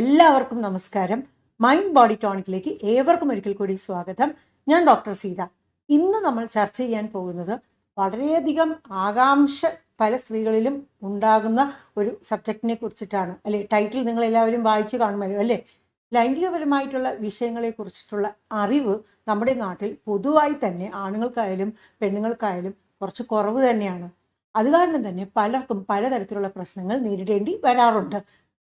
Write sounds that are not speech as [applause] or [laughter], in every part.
എല്ലാവർക്കും നമസ്കാരം. Mind body ടോണിക്കിലേക്ക് ഏവർക്കും ഒരിക്കൽ കൂടി സ്വാഗതം. ഞാൻ ഡോക്ടർ സീത. ഇന്ന് നമ്മൾ ചർച്ച ചെയ്യാൻ പോകുന്നത് വളരെയധികം ആകാംക്ഷ പല സ്ത്രീകളിലും ഉണ്ടാകുന്ന ഒരു സബ്ജക്റ്റിനെ കുറിച്ചിട്ടാണ്. അല്ലെ ടൈറ്റിൽ നിങ്ങൾ എല്ലാവരും വായിച്ചു കാണുമല്ലോ അല്ലേ? ലൈംഗികപരമായിട്ടുള്ള വിഷയങ്ങളെ കുറിച്ചിട്ടുള്ള അറിവ് നമ്മുടെ നാട്ടിൽ പൊതുവായി തന്നെ ആണുങ്ങൾക്കായാലും പെണ്ണുങ്ങൾക്കായാലും കുറച്ച് കുറവ് തന്നെയാണ്. അത് കാരണം തന്നെ പലർക്കും പലതരത്തിലുള്ള പ്രശ്നങ്ങൾ നേരിടേണ്ടി വരാറുണ്ട്.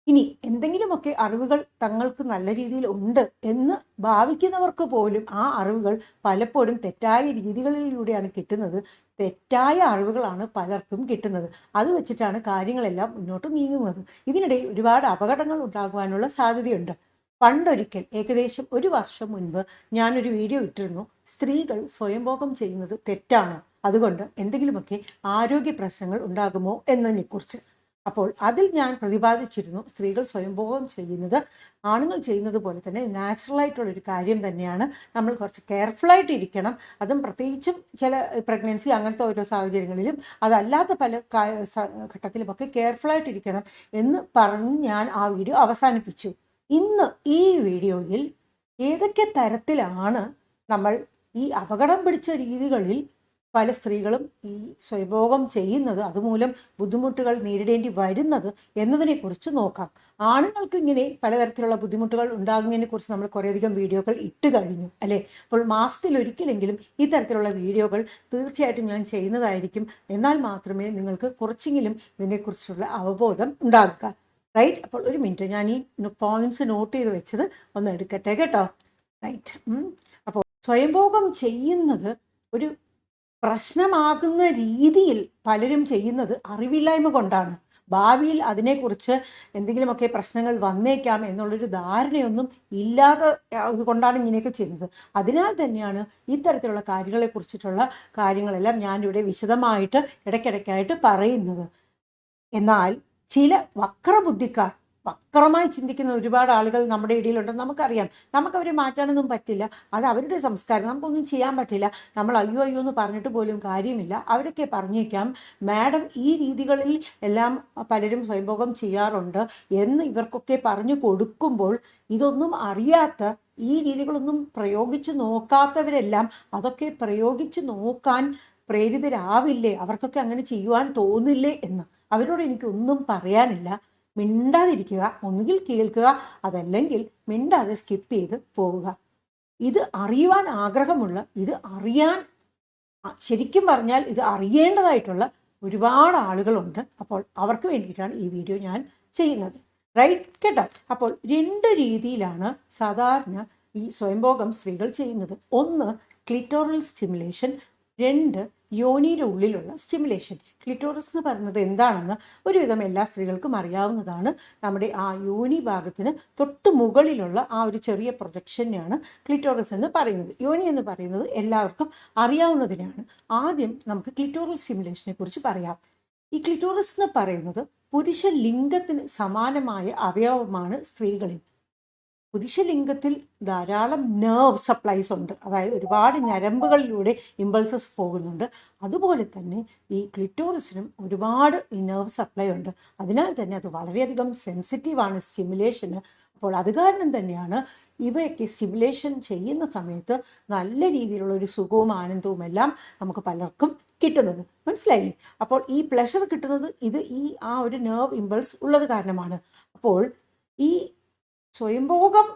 ഇനി എന്തെങ്കിലുമൊക്കെ അറിവുകൾ തങ്ങൾക്ക് നല്ല രീതിയിൽ ഉണ്ട് എന്ന് ഭാവിക്കുന്നവർക്ക് പോലും ആ അറിവുകൾ പലപ്പോഴും തെറ്റായ രീതികളിലൂടെയാണ് കിട്ടുന്നത്. തെറ്റായ അറിവുകളാണ് പലർക്കും കിട്ടുന്നത്. അത് വെച്ചിട്ടാണ് കാര്യങ്ങളെല്ലാം മുന്നോട്ട് നീങ്ങുന്നത്. ഇതിനിടയിൽ ഒരുപാട് അപകടങ്ങൾ ഉണ്ടാകുവാനുള്ള സാധ്യതയുണ്ട്. പണ്ടൊരിക്കൽ ഏകദേശം ഒരു വർഷം മുൻപ് ഞാനൊരു വീഡിയോ ഇട്ടിരുന്നു. സ്ത്രീകൾ സ്വയംഭോഗം ചെയ്യുന്നത് തെറ്റാണോ. അതുകൊണ്ട് എന്തെങ്കിലുമൊക്കെ ആരോഗ്യ പ്രശ്നങ്ങൾ ഉണ്ടാകുമോ എന്നതിനെക്കുറിച്ച്. അപ്പോൾ അതിൽ ഞാൻ പ്രതിപാദിച്ചിരുന്നു സ്ത്രീകൾ സ്വയംഭോഗം ചെയ്യുന്നത് ആണുങ്ങൾ ചെയ്യുന്നത് പോലെ തന്നെ ഒരു കാര്യം തന്നെയാണ്. നമ്മൾ കുറച്ച് കെയർഫുള്ളായിട്ട് ഇരിക്കണം. അതും പ്രത്യേകിച്ചും ചില പ്രഗ്നൻസി അങ്ങനത്തെ ഓരോ സാഹചര്യങ്ങളിലും അതല്ലാത്ത പല ഘട്ടത്തിലുമൊക്കെ കെയർഫുള്ളായിട്ട് ആയിട്ടിരിക്കണം എന്ന് പറഞ്ഞ് ഞാൻ ആ വീഡിയോ അവസാനിപ്പിച്ചു. ഇന്ന് ഈ വീഡിയോയിൽ ഏതൊക്കെ തരത്തിലാണ് നമ്മൾ ഈ അപകടം പിടിച്ച രീതികളിൽ പല സ്ത്രീകളും ഈ സ്വയംഭോഗം ചെയ്യുന്നത് അതുമൂലം ബുദ്ധിമുട്ടുകൾ നേരിടേണ്ടി വരുന്നത് എന്നതിനെക്കുറിച്ച് നോക്കാം. ആണുങ്ങൾക്ക് ഇങ്ങനെ പലതരത്തിലുള്ള ബുദ്ധിമുട്ടുകൾ ഉണ്ടാകുന്നതിനെ കുറിച്ച് നമ്മൾ കുറേയധികം വീഡിയോകൾ ഇട്ട് കഴിഞ്ഞു അല്ലേ? അപ്പോൾ മാസത്തിൽ ഒരിക്കലെങ്കിലും ഈ തരത്തിലുള്ള വീഡിയോകൾ തീർച്ചയായിട്ടും ഞാൻ ചെയ്യുന്നതായിരിക്കും. എന്നാൽ മാത്രമേ നിങ്ങൾക്ക് കുറച്ചെങ്കിലും ഇതിനെക്കുറിച്ചുള്ള അവബോധം ഉണ്ടാകുക. റൈറ്റ് അപ്പോൾ ഒരു മിനിറ്റ് ഞാൻ ഈ പോയിന്റ്സ് നോട്ട് ചെയ്ത് വെച്ചത് ഒന്ന് എടുക്കട്ടെ കേട്ടോ. റൈറ്റ് അപ്പോൾ സ്വയംഭോഗം ചെയ്യുന്നത് ഒരു പ്രശ്നമാകുന്ന രീതിയിൽ പലരും ചെയ്യുന്നത് അറിവില്ലായ്മ കൊണ്ടാണ്. ഭാവിയിൽ അതിനെക്കുറിച്ച് എന്തെങ്കിലുമൊക്കെ പ്രശ്നങ്ങൾ വന്നേക്കാം എന്നുള്ളൊരു ധാരണയൊന്നും ഇല്ലാതെ അതുകൊണ്ടാണ് ഇങ്ങനെയൊക്കെ ചെയ്യുന്നത്. അതിനാൽ തന്നെയാണ് ഇത്തരത്തിലുള്ള കാര്യങ്ങളെ കുറിച്ചിട്ടുള്ള കാര്യങ്ങളെല്ലാം ഞാനിവിടെ വിശദമായിട്ട് ഇടയ്ക്കിടയ്ക്കായിട്ട് പറയുന്നത്. എന്നാൽ ചില വക്രബുദ്ധിക്കാർ വക്രമായി ചിന്തിക്കുന്ന ഒരുപാട് ആളുകൾ നമ്മുടെ ഇടയിലുണ്ട് നമുക്കറിയാം. നമുക്ക് അവരെ മാറ്റാനൊന്നും പറ്റില്ല. അത് അവരുടെ സംസ്കാരം. നമുക്കൊന്നും ചെയ്യാൻ പറ്റില്ല. നമ്മൾ അയ്യോ അയ്യോ എന്ന് പറഞ്ഞിട്ട് പോലും കാര്യമില്ല. അവരൊക്കെ പറഞ്ഞേക്കാം മാഡം ഈ രീതികളിൽ എല്ലാം പലരും സ്വയംഭോഗം ചെയ്യാറുണ്ട് എന്ന് ഇവർക്കൊക്കെ പറഞ്ഞു കൊടുക്കുമ്പോൾ ഇതൊന്നും അറിയാത്ത ഈ രീതികളൊന്നും പ്രയോഗിച്ചു നോക്കാത്തവരെല്ലാം അതൊക്കെ പ്രയോഗിച്ചു നോക്കാൻ പ്രേരിതരാവില്ലേ? അവർക്കൊക്കെ അങ്ങനെ ചെയ്യുവാൻ തോന്നില്ലേ എന്ന്. അവരോട് എനിക്കൊന്നും പറയാനില്ല. മിണ്ടാതിരിക്കുക ഒന്നുകിൽ കേൾക്കുക അതല്ലെങ്കിൽ മിണ്ടാതെ സ്കിപ്പ് ചെയ്ത് പോവുക. ഇത് അറിയുവാൻ ആഗ്രഹമുള്ള ഇത് അറിയാൻ ശരിക്കും പറഞ്ഞാൽ ഇത് അറിയേണ്ടതായിട്ടുള്ള ഒരുപാട് ആളുകളുണ്ട്. അപ്പോൾ അവർക്ക് വേണ്ടിയിട്ടാണ് ഈ വീഡിയോ ഞാൻ ചെയ്യുന്നത്. റൈറ്റ് കേട്ടോ? അപ്പോൾ രണ്ട് രീതിയിലാണ് സാധാരണ ഈ സ്വയംഭോഗം സ്ത്രീകൾ ചെയ്യുന്നത്. ഒന്ന് ക്ലിറ്റോറൽ സ്റ്റിമുലേഷൻ രണ്ട് യോനിയുടെ ഉള്ളിലുള്ള സ്റ്റിമുലേഷൻ ക്ലിറ്റോറസ് എന്ന് പറയുന്നത് എന്താണെന്ന് ഒരുവിധം എല്ലാ സ്ത്രീകൾക്കും അറിയാവുന്നതാണ്. നമ്മുടെ ആ യോനി ഭാഗത്തിന് തൊട്ട് മുകളിലുള്ള ആ ഒരു ചെറിയ പ്രൊജക്ഷനെയാണ് ക്ലിറ്റോറസ് എന്ന് പറയുന്നത്. യോനി എന്ന് പറയുന്നത് എല്ലാവർക്കും അറിയാവുന്നതിനാണ്. ആദ്യം നമുക്ക് ക്ലിറ്റോറൽ സ്റ്റിമുലേഷനെ കുറിച്ച് പറയാം. ഈ ക്ലിറ്റോറസ് എന്ന് പറയുന്നത് പുരുഷ ലിംഗത്തിന് സമാനമായ അവയവമാണ് സ്ത്രീകളിൽ. പുരുഷലിംഗത്തിൽ ധാരാളം നേർവ് സപ്ലൈസ് ഉണ്ട്. അതായത് ഒരുപാട് ഞരമ്പുകളിലൂടെ ഇമ്പൾസസ് പോകുന്നുണ്ട്. അതുപോലെ തന്നെ ഈ ക്ലിറ്റോറിസിനും ഒരുപാട് നെർവ് സപ്ലൈ ഉണ്ട്. അതിനാൽ തന്നെ അത് വളരെയധികം സെൻസിറ്റീവാണ് സ്റ്റിമുലേഷന് അപ്പോൾ അത് കാരണം തന്നെയാണ് ഇവയൊക്കെ സ്റ്റിമുലേഷൻ ചെയ്യുന്ന സമയത്ത് നല്ല രീതിയിലുള്ള ഒരു സുഖവും ആനന്ദവും എല്ലാം നമുക്ക് പലർക്കും കിട്ടുന്നത്. മനസ്സിലായില്ലേ? അപ്പോൾ ഈ പ്ലഷർ കിട്ടുന്നത് ഇത് ഈ ആ ഒരു നെർവ് ഇമ്പൾസ് ഉള്ളത് കാരണമാണ്. അപ്പോൾ ഈ സ്വയംഭോഗം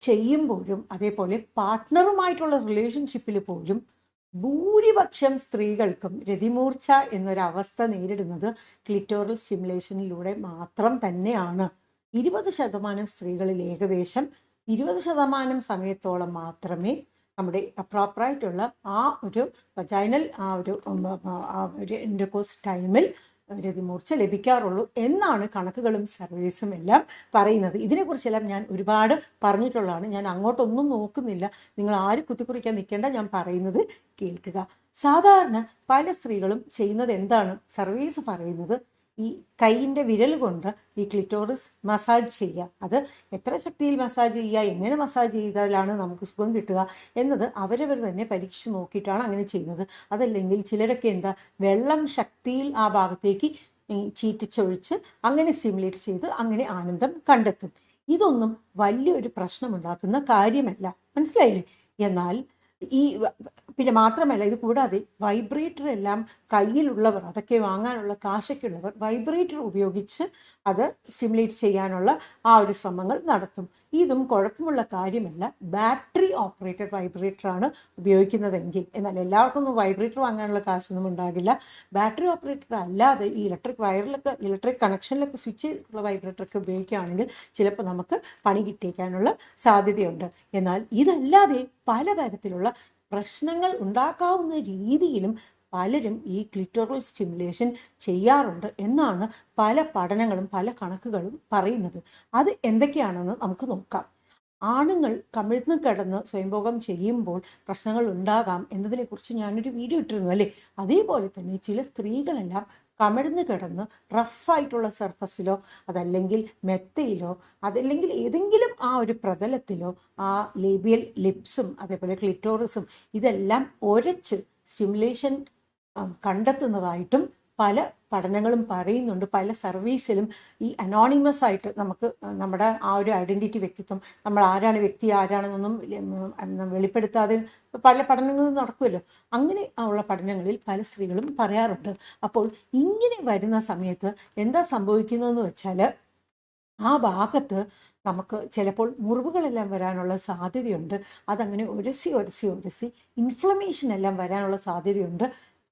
ചെയ്യുമ്പോഴും അതേപോലെ പാർട്ട്ണറുമായിട്ടുള്ള റിലേഷൻഷിപ്പിൽ പോലും ഭൂരിപക്ഷം സ്ത്രീകൾക്കും രതിമൂർച്ച എന്നൊരവസ്ഥ നേരിടുന്നത് ക്ലിറ്റോറൽ സ്റ്റിമുലേഷനിലൂടെ മാത്രം തന്നെയാണ്. ഇരുപത് ശതമാനം സ്ത്രീകളിൽ ഏകദേശം ഇരുപത് ശതമാനം സമയത്തോളം മാത്രമേ നമ്മുടെ പ്രോപ്പറായിട്ടുള്ള ആ ഒരു വജൈനൽ ആ ഒരു ഇൻഡോകോസ് ടൈമിൽ രതിമൂർച്ച ലഭിക്കാറുള്ളൂ എന്നാണ് കണക്കുകളും സർവീസും എല്ലാം പറയുന്നത്. ഇതിനെക്കുറിച്ചെല്ലാം ഞാൻ ഒരുപാട് പറഞ്ഞിട്ടുള്ളതാണ്. ഞാൻ അങ്ങോട്ടൊന്നും നോക്കുന്നില്ല. നിങ്ങൾ ആര് കുത്തിക്കുറിക്കാൻ നിൽക്കേണ്ട ഞാൻ പറയുന്നത് കേൾക്കുക. സാധാരണ പല സ്ത്രീകളും ചെയ്യുന്നത് എന്താണ്? സർവീസ് പറയുന്നത് ഈ കൈയിന്റെ വിരൽ കൊണ്ട് ഈ ക്ലിറ്റോറിസ് മസാജ് ചെയ്യുക. അത് എത്ര ശക്തിയിൽ മസാജ് ചെയ്യുക എങ്ങനെ മസാജ് ചെയ്താലാണ് നമുക്ക് സുഖം കിട്ടുക എന്നത് അവരവർ തന്നെ പരീക്ഷിച്ച് നോക്കിയിട്ടാണ് അങ്ങനെ ചെയ്യുന്നത്. അതല്ലെങ്കിൽ ചിലരൊക്കെ എന്താ വെള്ളം ശക്തിയിൽ ആ ഭാഗത്തേക്ക് ചീറ്റിച്ചൊഴിച്ച് അങ്ങനെ സ്റ്റിമുലേറ്റ് ചെയ്ത് അങ്ങനെ ആനന്ദം കണ്ടെത്തും. ഇതൊന്നും വലിയൊരു പ്രശ്നമുണ്ടാക്കുന്ന കാര്യമല്ല. മനസ്സിലായില്ലേ? എന്നാൽ ഈ പിന്നെ മാത്രമല്ല ഇത് കൂടാതെ വൈബ്രേറ്റർ എല്ലാം കയ്യിലുള്ളവർ അതൊക്കെ വാങ്ങാനുള്ള കാശൊക്കെ ഉള്ളവർ വൈബ്രേറ്റർ ഉപയോഗിച്ച് അത് സ്റ്റിമുലേറ്റ് ചെയ്യാനുള്ള ആ ഒരു ശ്രമങ്ങൾ നടത്തും. ഇതും കുഴപ്പമുള്ള കാര്യമല്ല. ബാറ്ററി ഓപ്പറേറ്റഡ് വൈബ്രേറ്റർ ആണ് ഉപയോഗിക്കുന്നതെങ്കിൽ. എന്നാൽ എല്ലാവർക്കും ഒന്നും വൈബ്രേറ്റർ വാങ്ങാനുള്ള കാശൊന്നും ഉണ്ടാകില്ല. ബാറ്ററി ഓപ്പറേറ്റഡ് അല്ലാതെ ഈ ഇലക്ട്രിക് വയറിലൊക്കെ ഇലക്ട്രിക് കണക്ഷനിലൊക്കെ സ്വിച്ച് ചെയ്തിട്ടുള്ള വൈബ്രേറ്ററൊക്കെ ഉപയോഗിക്കുകയാണെങ്കിൽ ചിലപ്പോൾ നമുക്ക് പണി കിട്ടിയേക്കാനുള്ള സാധ്യതയുണ്ട്. എന്നാൽ ഇതല്ലാതെ പലതരത്തിലുള്ള പ്രശ്നങ്ങൾ ഉണ്ടാക്കാവുന്ന രീതിയിലും പലരും ഈ ക്ലിറ്റോറൽ സ്റ്റിമുലേഷൻ ചെയ്യാറുണ്ട് എന്നാണ് പല പഠനങ്ങളും പല കണക്കുകളും പറയുന്നത്. അത് എന്തൊക്കെയാണെന്ന് നമുക്ക് നോക്കാം. ആണുങ്ങൾ കമിഴ്ന്ന് കിടന്ന് സ്വയംഭോഗം ചെയ്യുമ്പോൾ പ്രശ്നങ്ങൾ ഉണ്ടാകാം എന്നതിനെക്കുറിച്ച് ഞാനൊരു വീഡിയോ ഇട്ടിരുന്നു അല്ലേ? അതേപോലെ തന്നെ ചില സ്ത്രീകളെല്ലാം കമിഴ്ന്ന് കിടന്ന് റഫായിട്ടുള്ള സർഫസിലോ അതല്ലെങ്കിൽ മെത്തയിലോ അതല്ലെങ്കിൽ ഏതെങ്കിലും ആ ഒരു പ്രതലത്തിലോ ആ ലേബിയൽ ലിപ്സും അതേപോലെ ക്ലിറ്റോറിസും ഇതെല്ലാം ഒരച്ച് സിമുലേഷൻ കണ്ടെത്തുന്നതായിട്ടും പല പഠനങ്ങളും പറയുന്നുണ്ട്. പല സർവീസിലും ഈ അനോണിമസ് ആയിട്ട് നമുക്ക് നമ്മുടെ ആ ഒരു ഐഡന്റിറ്റി വ്യക്തിത്വം നമ്മൾ ആരാണ് വ്യക്തി ആരാണെന്നൊന്നും വെളിപ്പെടുത്താതെ പല പഠനങ്ങളും നടക്കുമല്ലോ. അങ്ങനെ ഉള്ള പഠനങ്ങളിൽ പല സ്ത്രീകളും പറയാറുണ്ട്. അപ്പോൾ ഇങ്ങനെ വരുന്ന സമയത്ത് എന്താ സംഭവിക്കുന്നതെന്ന് വെച്ചാൽ ആ ഭാഗത്ത് നമുക്ക് ചിലപ്പോൾ മുറിവുകളെല്ലാം വരാനുള്ള സാധ്യതയുണ്ട്. അതങ്ങനെ ഉരസി ഉരസി ഉരസി ഇൻഫ്ലമേഷൻ എല്ലാം വരാനുള്ള സാധ്യതയുണ്ട്.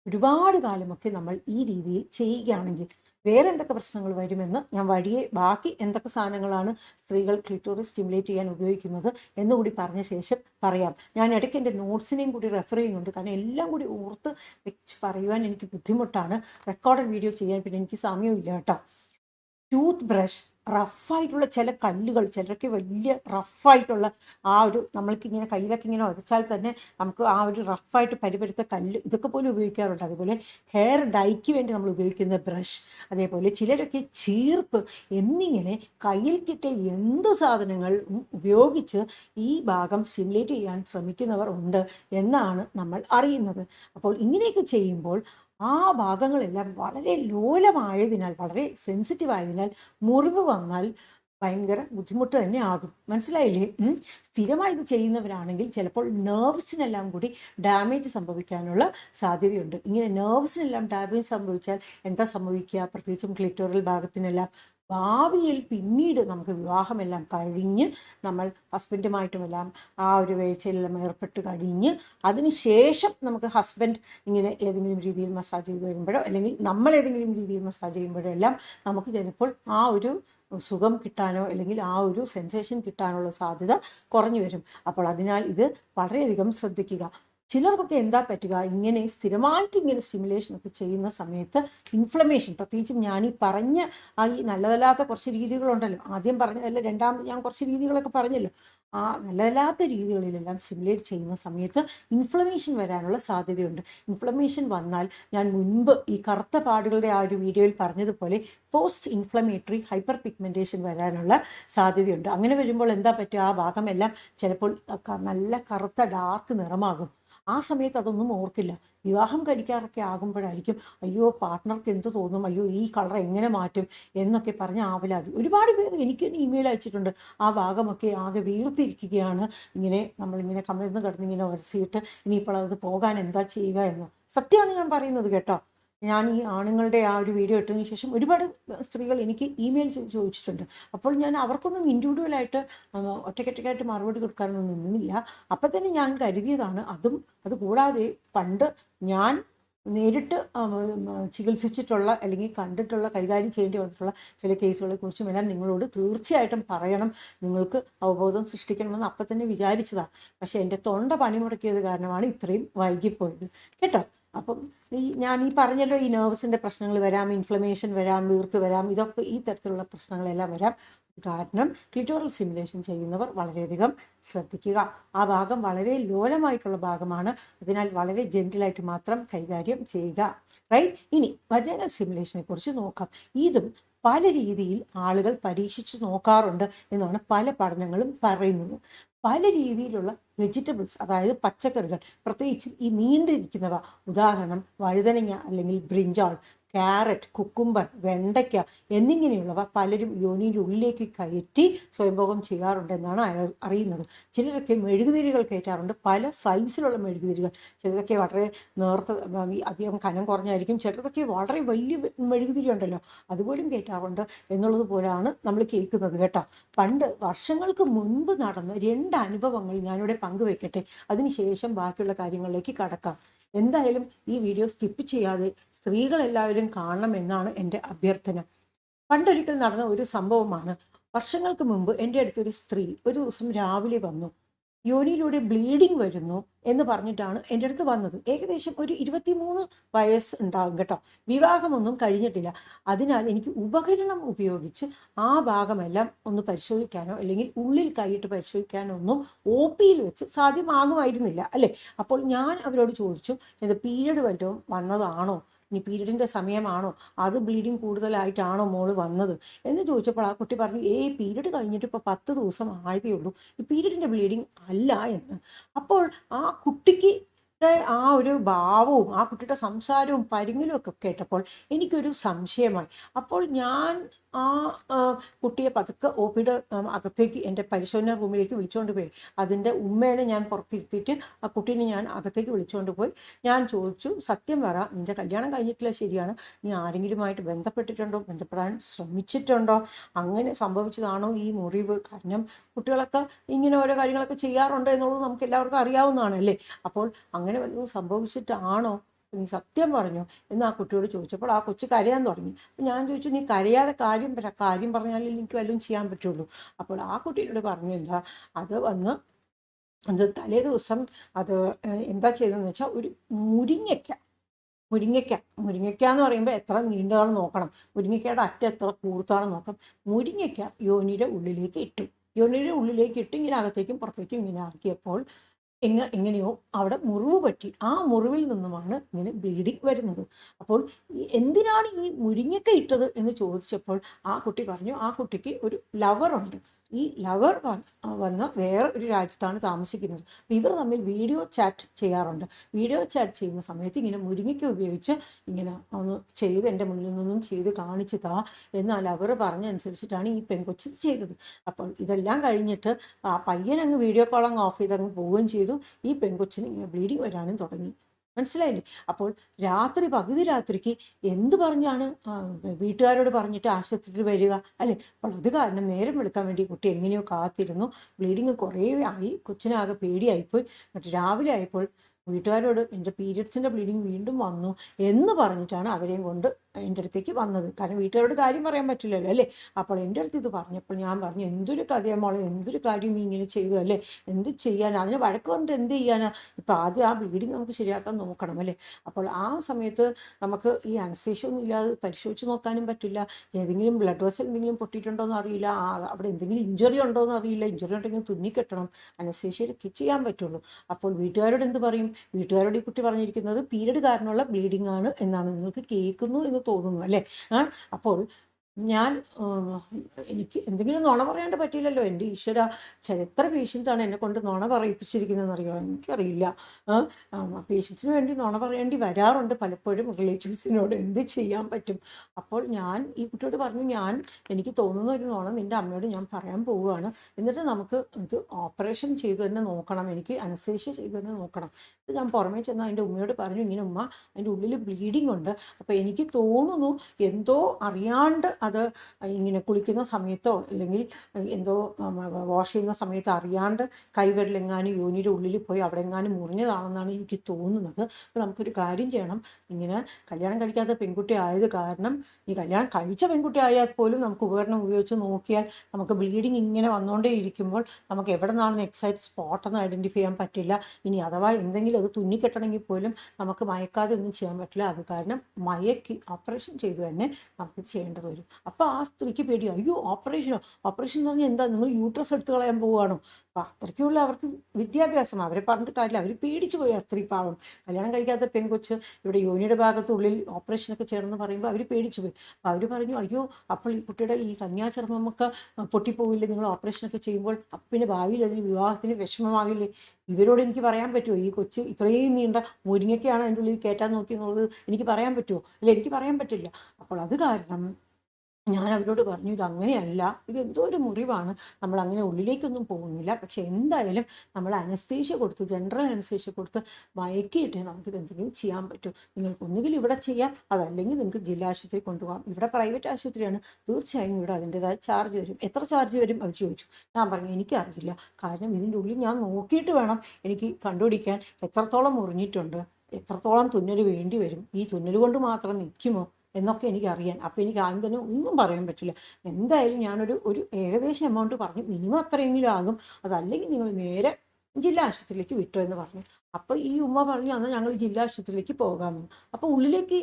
ഒരുപാട് കാലമൊക്കെ നമ്മൾ ഈ രീതിയിൽ ചെയ്യുകയാണെങ്കിൽ വേറെ എന്തൊക്കെ പ്രശ്നങ്ങൾ വരുമെന്ന് ഞാൻ വഴിയെ ബാക്കി എന്തൊക്കെ സാധനങ്ങളാണ് സ്ത്രീകൾ ക്ലിറ്റോറിസ് സ്റ്റിമുലേറ്റ് ചെയ്യാൻ ഉപയോഗിക്കുന്നത് എന്നുകൂടി പറഞ്ഞ ശേഷം പറയാം. ഞാൻ ഇടയ്ക്ക് എന്റെ നോട്ട്സിനെയും കൂടി റെഫർ ചെയ്യുന്നുണ്ട്. കാരണം എല്ലാം കൂടി ഓർത്ത് വെച്ച് പറയുവാൻ എനിക്ക് ബുദ്ധിമുട്ടാണ്. റെക്കോർഡഡ് വീഡിയോ ചെയ്യാൻ പിന്നെ എനിക്ക് സമയമില്ല കേട്ടോ. ടൂത്ത് ബ്രഷ് റഫായിട്ടുള്ള ചില കല്ലുകൾ ചിലർക്ക് വലിയ റഫായിട്ടുള്ള ആ ഒരു നമ്മൾക്ക് ഇങ്ങനെ കയ്യിലൊക്കെ ഇങ്ങനെ ഉരച്ചാൽ തന്നെ നമുക്ക് ആ ഒരു റഫായിട്ട് പരിപരുത്ത കല്ല് ഇതൊക്കെ പോലും ഉപയോഗിക്കാറുണ്ട്. അതുപോലെ ഹെയർ ഡൈക്ക് വേണ്ടി നമ്മൾ ഉപയോഗിക്കുന്ന ബ്രഷ് അതേപോലെ ചിലരൊക്കെ ചീർപ്പ് എന്നിങ്ങനെ കയ്യിൽ കിട്ടിയ എന്ത് സാധനങ്ങൾ ഉപയോഗിച്ച് ഈ ഭാഗം സിമുലേറ്റ് ചെയ്യാൻ ശ്രമിക്കുന്നവർ ഉണ്ട് എന്നാണ് നമ്മൾ അറിയുന്നത്. അപ്പോൾ ഇങ്ങനെയൊക്കെ ചെയ്യുമ്പോൾ ആ ഭാഗങ്ങളെല്ലാം വളരെ ലോലമായതിനാൽ വളരെ സെൻസിറ്റീവ് ആയതിനാൽ മുറിവ് വന്നാൽ ഭയങ്കര ബുദ്ധിമുട്ട് തന്നെ ആകും മനസ്സിലായില്ലേ സ്ഥിരമായി ഇത് ചെയ്യുന്നവരാണെങ്കിൽ ചിലപ്പോൾ നെർവ്സിനെല്ലാം കൂടി ഡാമേജ് സംഭവിക്കാനുള്ള സാധ്യതയുണ്ട്. ഇങ്ങനെ നെർവ്സിനെല്ലാം ഡാമേജ് സംഭവിച്ചാൽ എന്താ സംഭവിക്കുക? പ്രത്യേകിച്ചും ക്ലിറ്റോറൽ ഭാഗത്തിനെല്ലാം ഭാവിയിൽ പിന്നീട് നമുക്ക് വിവാഹമെല്ലാം കഴിഞ്ഞ് നമ്മൾ ഹസ്ബൻഡുമായിട്ടുമെല്ലാം ആ ഒരു വീഴ്ചയിലെല്ലാം ഏർപ്പെട്ട് കഴിഞ്ഞ് അതിനുശേഷം നമുക്ക് ഹസ്ബൻഡ് ഇങ്ങനെ ഏതെങ്കിലും രീതിയിൽ മസാജ് ചെയ്ത് വരുമ്പോഴോ അല്ലെങ്കിൽ നമ്മൾ ഏതെങ്കിലും രീതിയിൽ മസാജ് ചെയ്യുമ്പോഴോ എല്ലാം നമുക്ക് ചിലപ്പോൾ ആ ഒരു സുഖം കിട്ടാനോ അല്ലെങ്കിൽ ആ ഒരു സെൻസേഷൻ കിട്ടാനുള്ള സാധ്യത കുറഞ്ഞു വരും. അപ്പോൾ അതിനാൽ ഇത് വളരെയധികം ശ്രദ്ധിക്കുക. ചിലർക്കൊക്കെ എന്താ പറ്റുക? ഇങ്ങനെ സ്ഥിരമായിട്ട് ഇങ്ങനെ സ്റ്റിമുലേഷൻ ഒക്കെ ചെയ്യുന്ന സമയത്ത് ഇൻഫ്ലമേഷൻ പ്രത്യേകിച്ചും ഞാൻ ഈ പറഞ്ഞ ആ ഈ നല്ലതല്ലാത്ത കുറച്ച് രീതികളുണ്ടല്ലോ. ആദ്യം പറഞ്ഞതല്ല രണ്ടാമത് ഞാൻ കുറച്ച് രീതികളൊക്കെ പറഞ്ഞല്ലോ. ആ നല്ലതല്ലാത്ത രീതികളിലെല്ലാം സ്റ്റിമുലേറ്റ് ചെയ്യുന്ന സമയത്ത് ഇൻഫ്ലമേഷൻ വരാനുള്ള സാധ്യതയുണ്ട്. ഇൻഫ്ലമേഷൻ വന്നാൽ ഞാൻ മുൻപ് ഈ കറുത്ത പാടുകളുടെ ആ ഒരു വീഡിയോയിൽ പറഞ്ഞതുപോലെ പോസ്റ്റ് ഇൻഫ്ലമേറ്ററി ഹൈപ്പർ പിഗ്മെന്റേഷൻ വരാനുള്ള സാധ്യതയുണ്ട്. അങ്ങനെ വരുമ്പോൾ എന്താ പറ്റുക? ആ ഭാഗമെല്ലാം ചിലപ്പോൾ നല്ല കറുത്ത ഡാർക്ക് നിറമാകും. ആ സമയത്ത് അതൊന്നും ഓർക്കില്ല. വിവാഹം കഴിക്കാറൊക്കെ ആകുമ്പോഴായിരിക്കും അയ്യോ പാർട്ട്ണർക്ക് എന്ത് തോന്നും? അയ്യോ ഈ കളർ എങ്ങനെ മാറ്റും? എന്നൊക്കെ പറഞ്ഞ് ആവലാതി. ഒരുപാട് പേർ എനിക്ക് തന്നെ ഇമെയിൽ അയച്ചിട്ടുണ്ട്. ആ ഭാഗമൊക്കെ ആകെ വീർത്തിരിക്കുകയാണ്. ഇങ്ങനെ നമ്മളിങ്ങനെ കമ്മിൽ നിന്ന് കിടന്നിങ്ങനെ ഉരസിയിട്ട് ഇനിയിപ്പോൾ അത് പോകാൻ എന്താ ചെയ്യുക എന്ന്. സത്യമാണ് ഞാൻ പറയുന്നത് കേട്ടോ. ഞാൻ ഈ ആണുങ്ങളുടെ ആ ഒരു വീഡിയോ ഇട്ടതിന് ശേഷം ഒരുപാട് സ്ത്രീകൾ എനിക്ക് ഇമെയിൽ ചോദിച്ചിട്ടുണ്ട്. അപ്പോൾ ഞാൻ അവർക്കൊന്നും ഇൻഡിവിജ്വലായിട്ട് ഒറ്റയ്ക്കൊറ്റയ്ക്കായിട്ട് മറുപടി കൊടുക്കാനൊന്നും നിന്നില്ല. അപ്പം തന്നെ ഞാൻ കരുതിയതാണ് അതും അത് കൂടാതെ പണ്ട് ഞാൻ നേരിട്ട് ചികിത്സിച്ചിട്ടുള്ള അല്ലെങ്കിൽ കണ്ടിട്ടുള്ള കൈകാര്യം ചെയ്യേണ്ടി വന്നിട്ടുള്ള ചില കേസുകളെ കുറിച്ചും എല്ലാം നിങ്ങളോട് തീർച്ചയായിട്ടും പറയണം. നിങ്ങൾക്ക് അവബോധം സൃഷ്ടിക്കണമെന്ന് അപ്പം തന്നെ വിചാരിച്ചതാണ് പക്ഷേ എന്റെ തൊണ്ട പണിമുടക്കിയത് കാരണമാണ് ഇത്രയും വൈകിപ്പോയത്. കേട്ടോ? അപ്പം ഈ ഞാൻ ഈ പറഞ്ഞല്ലോ ഈ നെർവ്സിന്റെ പ്രശ്നങ്ങൾ വരാം ഇൻഫ്ലമേഷൻ വരാം വീർത്ത് വരാം ഇതൊക്കെ ഈ തരത്തിലുള്ള പ്രശ്നങ്ങളെല്ലാം വരാം. കാരണം ക്ലിറ്റോറൽ സിമുലേഷൻ ചെയ്യുന്നവർ വളരെയധികം ശ്രദ്ധിക്കുക. ആ ഭാഗം വളരെ ലോലമായിട്ടുള്ള ഭാഗമാണ്. അതിനാൽ വളരെ ജെന്റിലായിട്ട് മാത്രം കൈകാര്യം ചെയ്യുക. റൈറ്റ് ഇനി വജനൽ സിമുലേഷനെ കുറിച്ച് നോക്കാം. ഇതും പല രീതിയിൽ ആളുകൾ പരീക്ഷിച്ച് നോക്കാറുണ്ട് എന്നാണ് പല പഠനങ്ങളും പറയുന്നത്. പല രീതിയിലുള്ള വെജിറ്റബിൾസ് അതായത് പച്ചക്കറികൾ പ്രത്യേകിച്ച് ഈ നീണ്ടിരിക്കുന്നവ ഉദാഹരണം വഴുതനങ്ങ അല്ലെങ്കിൽ ബ്രിഞ്ചാൾ ക്യാരറ്റ് കുക്കുംബർ വെണ്ടയ്ക്ക എന്നിങ്ങനെയുള്ളവ പലരും യോനിയുടെ ഉള്ളിലേക്ക് കയറ്റി സ്വയംഭോഗം ചെയ്യാറുണ്ടെന്നാണ് അറിയുന്നത്. ചിലരൊക്കെ മെഴുകുതിരികൾ കയറ്റാറുണ്ട്. പല സൈസിലുള്ള മെഴുകുതിരികൾ. ചിലതൊക്കെ വളരെ നേർത്ത അധികം കനം കുറഞ്ഞായിരിക്കും. ചിലതൊക്കെ വളരെ വലിയ മെഴുകുതിരി ഉണ്ടല്ലോ അതുപോലും കയറ്റാറുണ്ട് എന്നുള്ളത് പോലെയാണ് നമ്മൾ കേൾക്കുന്നത് കേട്ടോ. പണ്ട് വർഷങ്ങൾക്ക് മുൻപ് നടന്ന രണ്ട് അനുഭവങ്ങൾ ഞാനിവിടെ പങ്കുവെക്കട്ടെ. അതിനുശേഷം ബാക്കിയുള്ള കാര്യങ്ങളിലേക്ക് കടക്കാം. എന്തായാലും ഈ വീഡിയോ സ്കിപ്പ് ചെയ്യാതെ സ്ത്രീകളെല്ലാവരും കാണണമെന്നാണ് എന്റെ അഭ്യർത്ഥന. പണ്ടൊരിക്കൽ നടന്ന ഒരു സംഭവമാണ്. വർഷങ്ങൾക്ക് മുമ്പ് എന്റെ അടുത്തൊരു സ്ത്രീ ഒരു ദിവസം രാവിലെ വന്നു. യോനിയിലൂടെ ബ്ലീഡിങ് വരുന്നു എന്ന് പറഞ്ഞിട്ടാണ് എന്റെ അടുത്ത് വന്നത്. ഏകദേശം ഒരു ഇരുപത്തിമൂന്ന് വയസ്സ് ഉണ്ടാകും കേട്ടോ. വിവാഹമൊന്നും കഴിഞ്ഞിട്ടില്ല. അതിനാൽ എനിക്ക് ഉപകരണം ഉപയോഗിച്ച് ആ ഭാഗമെല്ലാം ഒന്ന് പരിശോധിക്കാനോ അല്ലെങ്കിൽ ഉള്ളിൽ കൈയിട്ട് പരിശോധിക്കാനോ ഒന്നും ഒ പിയിൽ വെച്ച് സാധ്യമാകുമായിരുന്നില്ല അല്ലേ? അപ്പോൾ ഞാൻ അവരോട് ചോദിച്ചു ഇത് പീരീഡ് വല്ലതും വന്നതാണോ? ഇനി പീരീഡിന്റെ സമയമാണോ? അത് ബ്ലീഡിങ് കൂടുതലായിട്ടാണോ മോൾ വന്നത്? എന്ന് ചോദിച്ചപ്പോൾ ആ കുട്ടി പറഞ്ഞു ഏ പീരീഡ് കഴിഞ്ഞിട്ട് ഇപ്പോൾ പത്ത് ദിവസം ആയതേ ഉള്ളൂ. ഈ പീരീഡിന്റെ ബ്ലീഡിങ് അല്ല എന്ന്. അപ്പോൾ ആ കുട്ടിക്ക് ആ ഒരു ഭാവവും ആ കുട്ടിയുടെ സംസാരവും പരിങ്ങലും ഒക്കെ കേട്ടപ്പോൾ എനിക്കൊരു സംശയമായി. അപ്പോൾ ഞാൻ ആ കുട്ടിയെ പതുക്കെ ഒ പിയുടെ അകത്തേക്ക് എന്റെ പരിശോധന റൂമിലേക്ക് വിളിച്ചുകൊണ്ട് പോയി. അതിന്റെ ഉമ്മേനെ ഞാൻ പുറത്തിരുത്തിയിട്ട് ആ കുട്ടീനെ ഞാൻ അകത്തേക്ക് വിളിച്ചുകൊണ്ട് പോയി. ഞാൻ ചോദിച്ചു സത്യം പറ നിന്റെ കല്യാണം കഴിഞ്ഞിട്ടില്ല ശരിയാണ്. നീ ആരെങ്കിലുമായിട്ട് ബന്ധപ്പെട്ടിട്ടുണ്ടോ? ബന്ധപ്പെടാൻ ശ്രമിച്ചിട്ടുണ്ടോ? അങ്ങനെ സംഭവിച്ചതാണോ ഈ മുറിവ്? കാരണം കുട്ടികളൊക്കെ ഇങ്ങനെ ഓരോ കാര്യങ്ങളൊക്കെ ചെയ്യാറുണ്ട് എന്നുള്ളത് നമുക്ക് എല്ലാവർക്കും അറിയാവുന്നതാണ് അല്ലേ? അപ്പോൾ അങ്ങനെ വല്ലതും സംഭവിച്ചിട്ടാണോ നീ സത്യം പറഞ്ഞു. എന്ന് ആ കുട്ടിയോട് ചോദിച്ചപ്പോൾ ആ കൊച്ചു കരയാൻ തുടങ്ങി. അപ്പം ഞാൻ ചോദിച്ചു നീ കരയാതെ കാര്യം കാര്യം പറഞ്ഞാലേ എനിക്ക് വല്ലതും ചെയ്യാൻ പറ്റുള്ളൂ. അപ്പോൾ ആ കുട്ടിയോട് പറഞ്ഞു എന്താ അത് വന്ന് അത് തലേ ദിവസം അത് എന്താ ചെയ്തതെന്ന് വെച്ചാൽ ഒരു മുരിങ്ങയ്ക്ക മുരിങ്ങയ്ക്ക മുരിങ്ങയ്ക്ക എന്ന് പറയുമ്പോൾ എത്ര നീണ്ടതാണ് നോക്കണം. മുരിങ്ങയ്ക്കയുടെ അറ്റം എത്ര കൂർത്താണെന്ന് നോക്കാം. മുരിങ്ങയ്ക്ക യോനിയുടെ ഉള്ളിലേക്ക് ഇട്ടു. യോനിയുടെ ഉള്ളിലേക്ക് ഇട്ട് ഇങ്ങനെ അകത്തേക്കും പുറത്തേക്കും ഇങ്ങനെ ആക്കിയപ്പോൾ എങ്ങ എങ്ങനെയോ അവിടെ മുറിവ് പറ്റി. ആ മുറിവിൽ നിന്നുമാണ് ഇങ്ങനെ ബ്ലീഡിങ് വരുന്നത്. അപ്പോൾ എന്തിനാണ് ഈ മുരിങ്ങക്ക ഇട്ടത് എന്ന് ചോദിച്ചപ്പോൾ ആ കുട്ടി പറഞ്ഞു ആ കുട്ടിക്ക് ഒരു ലവറുണ്ട് ഈ ലവർ വന്ന വേറെ ഒരു രാജ്യത്താണ് താമസിക്കുന്നത്. ഇവർ തമ്മിൽ വീഡിയോ ചാറ്റ് ചെയ്യാറുണ്ട്. വീഡിയോ ചാറ്റ് ചെയ്യുന്ന സമയത്ത് ഇങ്ങനെ മുരിങ്ങയ്ക്ക ഉപയോഗിച്ച് ഇങ്ങനെ ഒന്ന് ചെയ്ത് എന്റെ മുന്നിൽ നിന്നും ചെയ്ത് കാണിച്ചു താ എന്നാൽ അവർ പറഞ്ഞനുസരിച്ചിട്ടാണ് ഈ പെൺകൊച്ചി ചെയ്തത്. അപ്പോൾ ഇതെല്ലാം കഴിഞ്ഞിട്ട് ആ പയ്യൻ അങ്ങ് വീഡിയോ കോൾ അങ്ങ് ഓഫ് ചെയ്ത് അങ്ങ് പോവുകയും ചെയ്തു. ഈ പെൺകൊച്ചിന് ഇങ്ങനെ ബ്ലീഡിങ് വരാനും തുടങ്ങി. മനസ്സിലായില്ലേ? അപ്പോൾ രാത്രി പകുതി രാത്രിക്ക് എന്ത് പറഞ്ഞാണ് വീട്ടുകാരോട് പറഞ്ഞിട്ട് ആശുപത്രിയിൽ വരിക? അല്ലേ അപ്പോൾ അത് കാരണം നേരം വെളുക്കാൻ വേണ്ടി കുട്ടി എങ്ങനെയോ കാത്തിരുന്നു. ബ്ലീഡിങ് കുറേ ആയി. കൊച്ചിനാകെ പേടിയായിപ്പോയി. എന്നിട്ട് രാവിലെ ആയപ്പോൾ വീട്ടുകാരോട് എന്റെ പീരിയഡ്സിന്റെ ബ്ലീഡിങ് വീണ്ടും വന്നു എന്ന് പറഞ്ഞിട്ടാണ് അവരെയും കൊണ്ട് എന്റെ അടുത്തേക്ക് വന്നത്. കാരണം വീട്ടുകാരോട് കാര്യം പറയാൻ പറ്റില്ലല്ലോ അല്ലേ? അപ്പോൾ എന്റെ അടുത്ത് ഇത് പറഞ്ഞപ്പോൾ ഞാൻ പറഞ്ഞു എന്തൊരു കഥയാ മോളെ എന്തൊരു കാര്യം നീ ഇങ്ങനെ ചെയ്തു അല്ലേ? എന്ത് ചെയ്യാനാ? അതിന് വഴക്ക് പറഞ്ഞിട്ട് എന്ത് ചെയ്യാനാ? ഇപ്പം ആദ്യം ആ ബ്ലീഡിങ് നമുക്ക് ശരിയാക്കാൻ നോക്കണം അല്ലേ? അപ്പോൾ ആ സമയത്ത് നമുക്ക് ഈ അനസ്തേഷ്യ ഇല്ലാതെ പരിശോധിച്ച് നോക്കാനും പറ്റില്ല. ഏതെങ്കിലും ബ്ലഡ് വെസൽ എന്തെങ്കിലും പൊട്ടിയിട്ടുണ്ടോ എന്ന് അറിയില്ല. അവിടെ എന്തെങ്കിലും ഇഞ്ചുറി ഉണ്ടോ എന്ന് അറിയില്ല. ഇഞ്ചുറി ഉണ്ടെങ്കിൽ തുന്നിക്കെട്ടണം അനസ്തേഷ്യയിലൊക്കെ ചെയ്യാൻ പറ്റുള്ളൂ. അപ്പോൾ വീട്ടുകാരോട് എന്ത് പറയും? വീട്ടുകാരോട് ഈ കുട്ടി പറഞ്ഞിരിക്കുന്നത് പീരീഡ് കാരണമുള്ള ബ്ലീഡിംഗ് ആണ് എന്നാണ്. നിങ്ങൾക്ക് കേൾക്കുന്നു എന്ന് തോന്നുന്നു അല്ലേ? അപ്പോൾ ഞാൻ എനിക്ക് എന്തെങ്കിലും നുണ പറയാണ്ട് പറ്റില്ലല്ലോ എന്റെ ഈശ്വര ചരിത്ര പേഷ്യൻസാണ് എന്നെ കൊണ്ട് നുണ പറയിപ്പിച്ചിരിക്കുന്നതെന്ന് അറിയോ എനിക്കറിയില്ല. പേഷ്യൻസിന് വേണ്ടി നുണ പറയേണ്ടി വരാറുണ്ട്. പലപ്പോഴും റിലേറ്റീവ്സിനോട് എന്ത് ചെയ്യാൻ പറ്റും? അപ്പോൾ ഞാൻ ഈ കുട്ടിയോട് പറഞ്ഞു ഞാൻ എനിക്ക് തോന്നുന്ന ഒരു നുണ നിന്റെ അമ്മയോട് ഞാൻ പറയാൻ പോവുകയാണ്. എന്നിട്ട് നമുക്ക് ഇത് ഓപ്പറേഷൻ ചെയ്തു തന്നെ നോക്കണം. എനിക്ക് അനസ്തേഷ്യ ചെയ്തു തന്നെ നോക്കണം. ഇത് ഞാൻ പുറമേ ചെന്ന് അതിന്റെ ഉമ്മയോട് പറഞ്ഞു ഇങ്ങനെ ഉമ്മ അതിന്റെ ഉള്ളിൽ ബ്ലീഡിംഗ് ഉണ്ട്. അപ്പോൾ എനിക്ക് തോന്നുന്നു എന്തോ അറിയാണ്ട് അത് ഇങ്ങനെ കുളിക്കുന്ന സമയത്തോ അല്ലെങ്കിൽ എന്തോ വാഷ് ചെയ്യുന്ന സമയത്ത് അറിയാണ്ട് കൈവിരലെങ്ങാനും യോനിയുടെ ഉള്ളിൽ പോയി അവിടെ എങ്ങാനും മുറിഞ്ഞതാണെന്നാണ് എനിക്ക് തോന്നുന്നത്. അപ്പോൾ നമുക്കൊരു കാര്യം ചെയ്യണം. ഇങ്ങനെ കല്യാണം കഴിക്കാത്ത പെൺകുട്ടി ആയത് കാരണം ഈ കല്യാണം കഴിച്ച പെൺകുട്ടി ആയാൽ പോലും നമുക്ക് ഉപകരണം ഉപയോഗിച്ച് നോക്കിയാൽ നമുക്ക് ബ്ലീഡിങ് ഇങ്ങനെ വന്നുകൊണ്ടേ ഇരിക്കുമ്പോൾ നമുക്ക് എവിടെ നിന്നാണെന്ന് എക്സൈറ്റ് സ്പോട്ട് എന്ന് ഐഡന്റിഫൈ ചെയ്യാൻ പറ്റില്ല. ഇനി അഥവാ എന്തെങ്കിലും അത് തുന്നിക്കെട്ടണമെങ്കിൽ പോലും നമുക്ക് മയക്കാതെ ഒന്നും ചെയ്യാൻ പറ്റില്ല. അത് കാരണം മയക്കി ഓപ്പറേഷൻ ചെയ്തു തന്നെ നമുക്ക് ചെയ്യേണ്ടത് വരും. അപ്പോൾ ആ സ്ത്രീക്ക് പേടിയാണ് അയ്യോ ഓപ്പറേഷനോ ഓപ്പറേഷൻ എന്ന് പറഞ്ഞാൽ എന്താ? നിങ്ങൾ യൂട്രസ് എടുത്ത് കളയാൻ പോവുകയാണോ? അപ്പം അത്രയ്ക്കുള്ള അവർക്ക് വിദ്യാഭ്യാസം. അവരെ പറഞ്ഞിട്ട് കാര്യമില്ല. അവർ പേടിച്ചു പോയി ആ സ്ത്രീ പാവം. കല്യാണം കഴിക്കാത്ത പെൺകൊച്ച് ഇവിടെ യോനിയുടെ ഭാഗത്തുള്ളിൽ ഓപ്പറേഷനൊക്കെ ചേർന്ന് പറയുമ്പോൾ അവർ പേടിച്ചു പോയി. അപ്പോൾ അവർ പറഞ്ഞു അയ്യോ അപ്പോൾ ഈ കുട്ടിയുടെ ഈ കന്യാചർമ്മമൊക്കെ പൊട്ടിപ്പോവില്ലേ? നിങ്ങൾ ഓപ്പറേഷനൊക്കെ ചെയ്യുമ്പോൾ പിന്നെ ഭാവിയിൽ അതിന് വിവാഹത്തിന് വിഷമമാകില്ലേ? ഇവരോട് എനിക്ക് പറയാൻ പറ്റുമോ ഈ കൊച്ച് ഇത്രയും നീണ്ട മുരിങ്ങയ്ക്കാണ് അതിന്റെ ഉള്ളിൽ കയറ്റാൻ നോക്കി എന്നുള്ളത് എനിക്ക് പറയാൻ പറ്റുമോ അല്ല എനിക്ക് പറയാൻ പറ്റില്ല. അപ്പോൾ അത് കാരണം ഞാൻ അവരോട് പറഞ്ഞു ഇത് അങ്ങനെയല്ല ഇത് എന്തോ ഒരു മുറിവാണ്. നമ്മൾ അങ്ങനെ ഉള്ളിലേക്കൊന്നും പോകുന്നില്ല. പക്ഷെ എന്തായാലും നമ്മൾ അനസ്തേഷ്യ കൊടുത്ത് ജനറൽ അനസ്തേഷ്യ കൊടുത്ത് മയക്കിയിട്ടേ നമുക്കിത് എന്തെങ്കിലും ചെയ്യാൻ പറ്റും. നിങ്ങൾക്ക് ഒന്നുകിൽ ഇവിടെ ചെയ്യാം. അതല്ലെങ്കിൽ നിങ്ങൾക്ക് ജില്ലാ ആശുപത്രി കൊണ്ടുപോകാം. ഇവിടെ പ്രൈവറ്റ് ആശുപത്രിയാണ്. തീർച്ചയായും ഇവിടെ അതിന്റെതായ ചാർജ് വരും. എത്ര ചാർജ് വരും? അവർ ചോദിച്ചു. ഞാൻ പറഞ്ഞു എനിക്കറിയില്ല. കാരണം ഇതിന്റെ ഉള്ളിൽ ഞാൻ നോക്കിയിട്ട് വേണം എനിക്ക് കണ്ടുപിടിക്കാൻ. എത്രത്തോളം മുറിഞ്ഞിട്ടുണ്ട്. എത്രത്തോളം തുന്നൽ വേണ്ടി വരും. ഈ തുന്നൽ കൊണ്ട് മാത്രം നിൽക്കുമോ? എന്നൊക്കെ എനിക്കറിയാൻ. അപ്പോൾ എനിക്ക് ആദ്യം തന്നെ ഒന്നും പറയാൻ പറ്റില്ല. എന്തായാലും ഞാനൊരു ഒരു ഏകദേശം എമൗണ്ട് പറഞ്ഞു. മിനിമം അത്രയെങ്കിലും ആകും. അതല്ലെങ്കിൽ നിങ്ങൾ നേരെ ജില്ലാ ആശുപത്രിയിലേക്ക് വിട്ടോ എന്ന് പറഞ്ഞു. അപ്പോൾ ഈ ഉമ്മ പറഞ്ഞു എന്നാൽ ഞങ്ങൾ ജില്ലാ ആശുപത്രിയിലേക്ക് പോകാമെന്ന് അപ്പോൾ ഉള്ളിലേക്ക്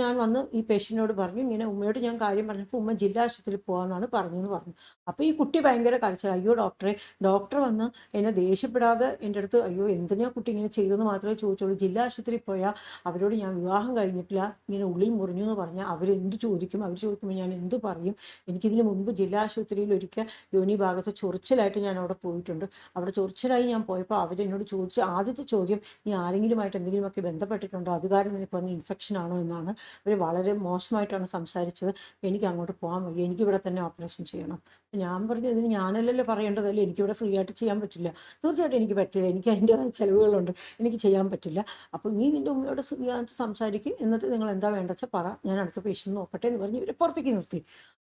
ഞാൻ വന്ന് ഈ പേഷ്യന്റിനോട് പറഞ്ഞു ഇങ്ങനെ ഉമ്മയോട് ഞാൻ കാര്യം പറഞ്ഞപ്പോൾ ഉമ്മ ജില്ലാ ആശുപത്രിയിൽ പോകാമെന്നാണ് പറഞ്ഞെന്ന് പറഞ്ഞു. അപ്പോൾ ഈ കുട്ടി ഭയങ്കര കരച്ചിൽ അയ്യോ ഡോക്ടറെ ഡോക്ടർ വന്ന് എന്നെ ദേഷ്യപ്പെടാതെ എന്റെ അടുത്ത് അയ്യോ എന്തിനാ കുട്ടി ഇങ്ങനെ ചെയ്തെന്ന് മാത്രമേ ചോദിച്ചുള്ളൂ ജില്ലാ ആശുപത്രിയിൽ പോയാൽ അവരോട് ഞാൻ വിവാഹം കഴിഞ്ഞിട്ടില്ല. ഇങ്ങനെ ഉള്ളിൽ മുറിഞ്ഞു എന്ന് പറഞ്ഞാൽ അവരെന്ത് ചോദിക്കും? അവർ ചോദിക്കുമ്പോൾ ഞാൻ എന്ത് പറയും? എനിക്കിതിന് മുമ്പ് ജില്ലാ ആശുപത്രിയിൽ ഒരിക്കൽ യോനി ഭാഗത്ത് ചൊറിച്ചിലായിട്ട് ഞാൻ അവിടെ പോയിട്ടുണ്ട്. അവിടെ ചൊറിച്ചിലായി ഞാൻ പോയപ്പോൾ അവരെന്നോട് ചോദിച്ച ആദ്യത്തെ ചോദ്യം നീ ആരെങ്കിലുമായിട്ട് എന്തെങ്കിലുമൊക്കെ ബന്ധപ്പെട്ടിട്ടുണ്ടോ? അത് കാരണം നിനക്ക് വന്ന ഇൻഫെക്ഷൻ ആണോ എന്നാണ് അവർ വളരെ മോശമായിട്ടാണ് സംസാരിച്ചത്. എനിക്ക് അങ്ങോട്ട് പോകാൻ വയ്യ. എനിക്കിവിടെ തന്നെ ഓപ്പറേഷൻ ചെയ്യണം. ഞാൻ പറഞ്ഞു ഇതിന് ഞാനല്ലല്ലോ പറയേണ്ടതല്ലേ എനിക്കിവിടെ ഫ്രീ ആയിട്ട് ചെയ്യാൻ പറ്റില്ല. തീർച്ചയായിട്ടും എനിക്ക് പറ്റില്ല. എനിക്ക് അതിന്റെതായ ചിലവുകളുണ്ട്. എനിക്ക് ചെയ്യാൻ പറ്റില്ല. അപ്പോൾ നീ നിന്റെ ഉമ്മയോട് ഞാൻ സംസാരിക്കും. എന്നിട്ട് നിങ്ങൾ എന്താ വേണ്ടച്ചാൽ പറ. ഞാൻ അടുത്ത പേഷ്യന്റ് നോക്കട്ടെ എന്ന് പറഞ്ഞ് ഇവരെ പുറത്തേക്ക് നിർത്തി.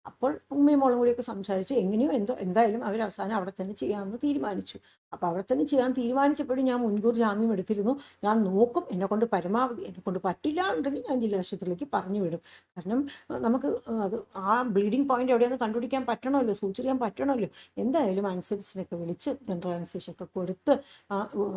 അപ്പോൾ ഉമ്മയും മോളും കൂടിയൊക്കെ സംസാരിച്ച് എങ്ങനെയോ എന്തോ എന്തായാലും അവർ അവസാനം അവിടെ തന്നെ ചെയ്യാമെന്ന് തീരുമാനിച്ചു. അപ്പോൾ അവിടെ തന്നെ ചെയ്യാൻ തീരുമാനിച്ചപ്പോഴും ഞാൻ മുൻകൂർ ജാമ്യം എടുത്തിരുന്നു. ഞാൻ നോക്കും എന്നെ കൊണ്ട് പരമാവധി എന്നെ കൊണ്ട് പറ്റില്ല ഉണ്ടെങ്കിൽ ഞാൻ ജില്ലാ ആശുപത്രിയിലേക്ക് പറഞ്ഞു വിടും. കാരണം നമുക്ക് അത് ആ ബ്ലീഡിങ് പോയിന്റ് എവിടെയെന്ന് കണ്ടുപിടിക്കാൻ പറ്റണമല്ലോ സൂചിക്കാൻ പറ്റണമല്ലോ. എന്തായാലും അനുസരിച്ചിനൊക്കെ വിളിച്ച് ജനറൽ അനുസരിച്ചൊക്കെ കൊടുത്ത്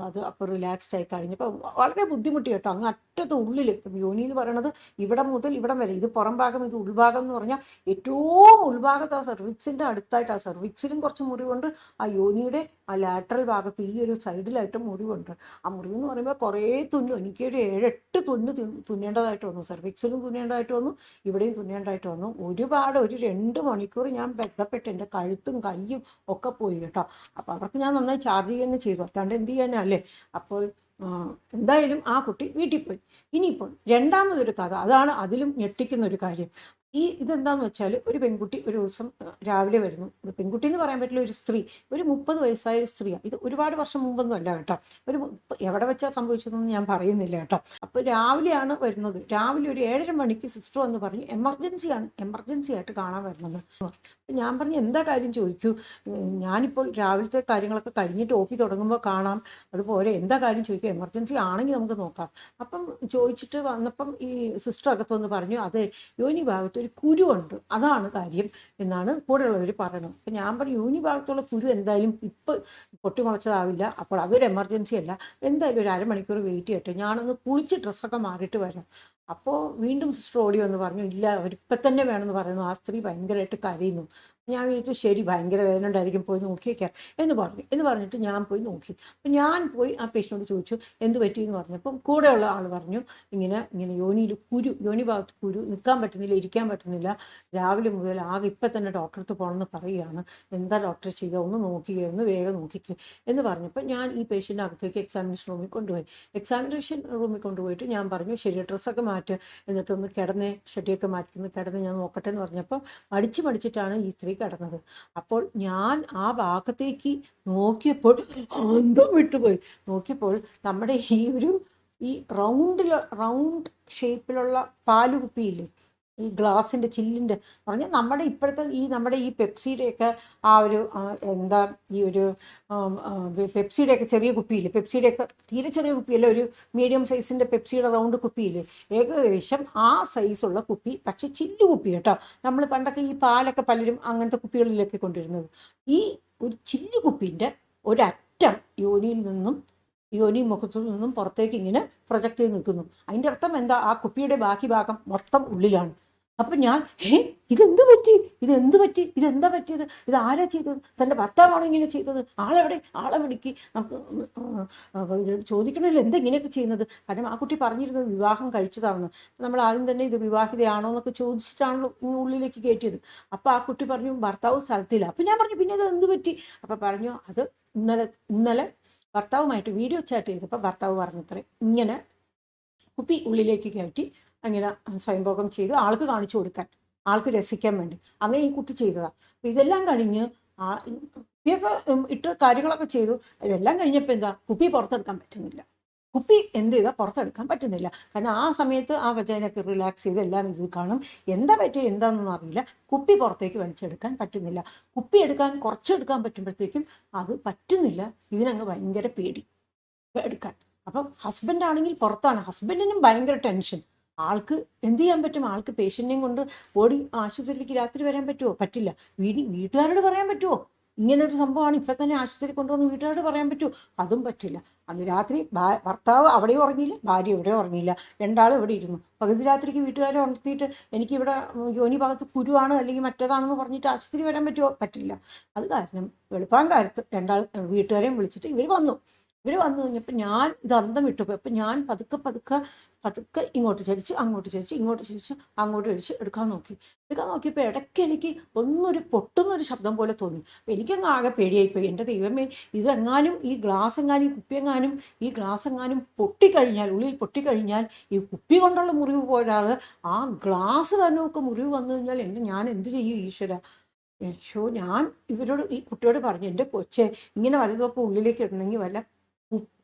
അത് അപ്പോൾ റിലാക്സ്ഡ് ആയി കഴിഞ്ഞപ്പോൾ വളരെ ബുദ്ധിമുട്ടി കേട്ടോ. അങ്ങ് അറ്റത്ത് ഉള്ളിൽ യോനി എന്ന് പറയണത് ഇവിടെ മുതൽ ഇവിടം വരെ ഇത് പുറം ഭാഗം ഇത് ഉൾഭാഗം എന്ന് പറഞ്ഞാൽ ഏറ്റവും ഉൾഭാഗത്ത് ആ സെർവിക്സിന്റെ അടുത്തായിട്ട് ആ സെർവിക്സിലും കുറച്ച് മുറിവുണ്ട്. ആ യോനിയുടെ ആ ലാറ്ററൽ ഭാഗത്ത് ഈ ഒരു സൈഡിലായിട്ട് മുറിവുണ്ട്. ആ മുറിവ് എന്ന് പറയുമ്പോൾ കുറേ തുന്നു. എനിക്കൊരു ഏഴെട്ട് തുന്ന് തുന്നേണ്ടതായിട്ട് വന്നു. സെർവിക്സിലും തുന്നേണ്ടതായിട്ട് വന്നു. ഇവിടെയും തുന്നേണ്ടതായിട്ട് വന്നു. ഒരുപാട് ഒരു രണ്ട് മണിക്കൂർ ഞാൻ ബന്ധപ്പെട്ട് എന്റെ കഴുത്തും കയ്യും ഒക്കെ പോയി കേട്ടോ. അപ്പോൾ അവർക്ക് ഞാൻ നന്നായി ചാർജ് ചെയ്യുന്നു ചെയ്തു. അല്ലാണ്ട് എന്ത് ചെയ്യാനല്ലേ? അപ്പോൾ എന്തായാലും ആ കുട്ടി വീട്ടിൽ പോയി. ഇനിയിപ്പോൾ രണ്ടാമതൊരു കഥ. അതാണ് അതിലും ഞെട്ടിക്കുന്ന ഒരു കാര്യം. ഈ ഇതെന്താന്ന് വെച്ചാൽ ഒരു പെൺകുട്ടി ഒരു ദിവസം രാവിലെ വരുന്നു. പെൺകുട്ടി എന്ന് പറയാൻ പറ്റില്ല ഒരു സ്ത്രീ. ഒരു മുപ്പത് വയസ്സായ ഒരു സ്ത്രീയാണ്. ഇത് ഒരുപാട് വർഷം മുമ്പൊന്നും അല്ല കേട്ടോ. ഒരു എവിടെ വെച്ചാൽ സംഭവിച്ചതെന്ന് ഞാൻ പറയുന്നില്ല കേട്ടോ. അപ്പോൾ രാവിലെയാണ് വരുന്നത്. രാവിലെ ഒരു ഏഴര മണിക്ക് സിസ്റ്റർ വന്ന് പറഞ്ഞു എമർജൻസിയാണ് എമർജൻസി ആയിട്ട് കാണാൻ വരുന്നത് ഞാൻ പറഞ്ഞു എന്താ കാര്യം? ചോദിക്കൂ ഞാനിപ്പോൾ രാവിലത്തെ കാര്യങ്ങളൊക്കെ കഴിഞ്ഞിട്ട് ഓപ്പി തുടങ്ങുമ്പോൾ കാണാം. അതുപോലെ എന്താ കാര്യം ചോദിക്കുക എമർജൻസി ആണെങ്കിൽ നമുക്ക് നോക്കാം. അപ്പം ചോദിച്ചിട്ട് വന്നപ്പം ഈ സിസ്റ്റർ അകത്തുനിന്ന് പറഞ്ഞു അതെ യോനി ഭാഗത്ത് ഒരു കുരു ഉണ്ട്. അതാണ് കാര്യം എന്നാണ് കൂടെയുള്ളവർ പറയുന്നത്. അപ്പം ഞാൻ പറഞ്ഞു യോനി ഭാഗത്തുള്ള കുരു എന്തായാലും ഇപ്പം പൊട്ടിമുളച്ചതാവില്ല. അപ്പോൾ അതൊരു എമർജൻസി അല്ല. എന്തായാലും ഒരു അരമണിക്കൂർ വെയിറ്റ് ചെയ്യട്ടെ. ഞാനൊന്ന് കുളിച്ച് ഡ്രസ്സൊക്കെ മാറിയിട്ട് വരാം. അപ്പോൾ വീണ്ടും സിസ്റ്റർ ഓടി എന്ന് പറഞ്ഞു ഇല്ല അവരിപ്പം തന്നെ വേണമെന്ന് പറയുന്നു. ആ സ്ത്രീ ഭയങ്കരമായിട്ട് കരയുന്നു. ഞാൻ വിചാരിച്ചു ശരി ഭയങ്കര വേദന ഉണ്ടായിരിക്കും പോയി നോക്കിയേക്കാം എന്ന് പറഞ്ഞു. എന്ന് പറഞ്ഞിട്ട് ഞാൻ പോയി നോക്കി. അപ്പം ഞാൻ പോയി ആ പേഷ്യനോട് ചോദിച്ചു എന്ത് പറ്റി? എന്ന് പറഞ്ഞപ്പം കൂടെയുള്ള ആൾ പറഞ്ഞു ഇങ്ങനെ ഇങ്ങനെ യോനിയിൽ കുരു യോനി ഭാഗത്ത് കുരു നിൽക്കാൻ പറ്റുന്നില്ല ഇരിക്കാൻ പറ്റുന്നില്ല. രാവിലെ മുതൽ ആകെ ഇപ്പം തന്നെ അടുത്ത് പോകണമെന്ന് പറയുകയാണ്. എന്താ ഡോക്ടർ ചെയ്യുക? ഒന്ന് നോക്കുക ഒന്ന് വേഗം നോക്കിക്കുക എന്ന് പറഞ്ഞപ്പോൾ ഞാൻ ഈ പേഷ്യന്റെ അകത്തേക്ക് എക്സാമിനേഷൻ റൂമിൽ കൊണ്ടുപോയി. എക്സാമിനേഷൻ റൂമിൽ കൊണ്ടുപോയിട്ട് ഞാൻ പറഞ്ഞു ശരി ഡ്രസ്സൊക്കെ മാറ്റുക എന്നിട്ടൊന്ന് കിടന്നേ ഷട്ടിയൊക്കെ മാറ്റി കിടന്ന് ഞാൻ നോക്കട്ടെ എന്ന് പറഞ്ഞപ്പോൾ മടിച്ച് മടിച്ചിട്ടാണ് ഈ സ്ത്രീ കിടന്നത്. അപ്പോൾ ഞാൻ ആ ഭാഗത്തേക്ക് നോക്കിയപ്പോൾ അന്തം വിട്ടുപോയി. നോക്കിയപ്പോൾ നമ്മുടെ ഈ ഒരു ഈ റൗണ്ടിൽ റൗണ്ട് ഷേപ്പിലുള്ള പാൽ കുപ്പിയില്ലേ ഈ ഗ്ലാസിന്റെ ചില്ലിന്റെ പറഞ്ഞാൽ നമ്മുടെ ഇപ്പോഴത്തെ ഈ നമ്മുടെ ഈ പെപ്സിയുടെയൊക്കെ ആ ഒരു എന്താ ഈ ഒരു പെപ്സിയുടെയൊക്കെ ചെറിയ കുപ്പിയില്ലേ? പെപ്സിയുടെയൊക്കെ തീരെ ചെറിയ കുപ്പിയല്ല ഒരു മീഡിയം സൈസിന്റെ പെപ്സിയുടെ റൗണ്ട് കുപ്പിയിൽ ഏകദേശം ആ സൈസുള്ള കുപ്പി പക്ഷെ ചില്ലു കുപ്പി കേട്ടോ. നമ്മൾ പണ്ടൊക്കെ ഈ പാലൊക്കെ പലരും അങ്ങനത്തെ കുപ്പികളിലൊക്കെ കൊണ്ടിരുന്നത്. ഈ ഒരു ചില്ലു കുപ്പിന്റെ ഒരറ്റം യോനിയിൽ നിന്നും യോനി മുഖത്തു നിന്നും പുറത്തേക്ക് ഇങ്ങനെ പ്രൊജക്റ്റ് ചെയ്ത് നിൽക്കുന്നു. അതിന്റെ അർത്ഥം എന്താ? ആ കുപ്പിയുടെ ബാക്കി ഭാഗം മൊത്തം ഉള്ളിലാണ്. അപ്പം ഞാൻ ഏ ഇതെന്ത് പറ്റി? ഇതെന്ത് പറ്റി? ഇതെന്താ പറ്റിയത്? ഇത് ആരാ ചെയ്തത്? തന്റെ ഭർത്താവാണോ ഇങ്ങനെ ചെയ്തത്? ആളെവിടെ? ആളെ വിളിക്ക് നമുക്ക് ചോദിക്കണമല്ലോ എന്താ ഇങ്ങനെയൊക്കെ ചെയ്യുന്നത്? കാരണം ആ കുട്ടി പറഞ്ഞിരുന്നത് വിവാഹം കഴിച്ചതാണെന്ന്. നമ്മൾ ആദ്യം തന്നെ ഇത് വിവാഹിതയാണോ എന്നൊക്കെ ചോദിച്ചിട്ടാണല്ലോ ഉള്ളിലേക്ക് കയറ്റിയത്. അപ്പോൾ ആ കുട്ടി പറഞ്ഞു ഭർത്താവ് സ്ഥലത്തില്ല. അപ്പം ഞാൻ പറഞ്ഞു പിന്നെ ഇത് എന്ത് പറ്റി? അപ്പം പറഞ്ഞു അത് ഇന്നലെ ഇന്നലെ ഭർത്താവുമായിട്ട് വീഡിയോ ചാറ്റ് ചെയ്തപ്പോൾ ഭർത്താവ് പറഞ്ഞത്രേ ഇങ്ങനെ കുപ്പി ഉള്ളിലേക്ക് കയറ്റി അങ്ങനെ സ്വയംഭോഗം ചെയ്ത് ആൾക്ക് കാണിച്ചു കൊടുക്കാൻ ആൾക്ക് രസിക്കാൻ വേണ്ടി. അങ്ങനെ ഈ കുട്ടി ചെയ്തതാണ് അപ്പം ഇതെല്ലാം കഴിഞ്ഞ് ആ കുപ്പിയൊക്കെ ഇട്ട് കാര്യങ്ങളൊക്കെ ചെയ്തു. ഇതെല്ലാം കഴിഞ്ഞപ്പോൾ എന്താ കുപ്പി പുറത്തെടുക്കാൻ പറ്റുന്നില്ല. കുപ്പി എന്ത് ചെയ്താൽ പുറത്തെടുക്കാൻ പറ്റുന്നില്ല. കാരണം ആ സമയത്ത് ആ വജനൊക്കെ റിലാക്സ് ചെയ്ത് എല്ലാം ഇത് കാണും. എന്താ പറ്റിയ എന്താണെന്നൊന്നും അറിയില്ല. കുപ്പി പുറത്തേക്ക് വലിച്ചെടുക്കാൻ പറ്റുന്നില്ല. കുപ്പി എടുക്കാൻ കുറച്ചെടുക്കാൻ പറ്റുമ്പോഴത്തേക്കും അത് പറ്റുന്നില്ല. ഇതിനങ്ങ് ഭയങ്കര പേടി. എടുക്കാൻ. അപ്പം ഹസ്ബൻഡ് ആണെങ്കിൽ പുറത്താണ്. ഹസ്ബൻഡിനും ഭയങ്കര ടെൻഷൻ ആൾക്ക് എന്ത് ചെയ്യാൻ പറ്റും? ആൾക്ക് പേഷ്യന്റിനെയും കൊണ്ട് ഓടി ആശുപത്രിയിലേക്ക് രാത്രി വരാൻ പറ്റുമോ പറ്റില്ല. വീടി വീട്ടുകാരോട് പറയാൻ പറ്റുമോ ഇങ്ങനെ ഒരു സംഭവമാണ് ഇപ്പം തന്നെ ആശുപത്രി കൊണ്ടുവന്ന് വീട്ടുകാരോട് പറയാൻ പറ്റുമോ അതും പറ്റില്ല. അന്ന് രാത്രി ഭർത്താവ് അവിടെയും ഉറങ്ങിയില്ല ഭാര്യ ഇവിടെ ഉറങ്ങിയില്ല. രണ്ടാളും ഇവിടെ ഇരുന്നു. പകുതി രാത്രിക്ക് വീട്ടുകാരെ ഉണർത്തിയിട്ട് എനിക്ക് ഇവിടെ യോനി ഭാഗത്ത് കുരുവാണ് അല്ലെങ്കിൽ മറ്റേതാണെന്ന് പറഞ്ഞിട്ട് ആശുപത്രി വരാൻ പറ്റുമോ പറ്റില്ല. അത് കാരണം വെളുപ്പാൻ കാലത്ത് രണ്ടാൾ വീട്ടുകാരെയും വിളിച്ചിട്ട് ഇവർ വന്നു. ഇവർ വന്നു കഴിഞ്ഞപ്പോൾ ഞാൻ ഇത് അന്തം വിട്ടുപോയി അപ്പം ഞാൻ പതുക്കെ പതുക്കെ പതുക്കെ ഇങ്ങോട്ട് ചരിച്ച് അങ്ങോട്ട് ചരിച്ച് ഇങ്ങോട്ട് ചരിച്ച് അങ്ങോട്ട് ചരിച്ച് എടുക്കാൻ നോക്കി. എടുക്കാൻ നോക്കിയപ്പോൾ ഇടയ്ക്ക് എനിക്ക് ഒന്നൊരു പൊട്ടുന്നൊരു ശബ്ദം പോലെ തോന്നി. അപ്പോൾ എനിക്കങ്ങ് ആകെ പേടിയായിപ്പോയി. എന്റെ ദൈവമേ ഇതെങ്ങാനും ഈ ഗ്ലാസ് എങ്ങാനും ഈ കുപ്പി എങ്ങാനും ഈ ഗ്ലാസ് എങ്ങാനും പൊട്ടിക്കഴിഞ്ഞാൽ ഉള്ളിൽ പൊട്ടിക്കഴിഞ്ഞാൽ ഈ കുപ്പി കൊണ്ടുള്ള മുറിവ് പോയ ആ ഗ്ലാസ് തന്നെ ഒക്കെ മുറിവ് വന്നു കഴിഞ്ഞാൽ എന്റെ ഞാൻ എന്ത് ചെയ്യും ഈശ്വര? യശോ ഞാൻ ഇവരോട് ഈ കുട്ടിയോട് പറഞ്ഞു എന്റെ കൊച്ചെ ഇങ്ങനെ വലുതൊക്കെ ഉള്ളിലേക്ക് ഇടണമെങ്കിൽ വല്ല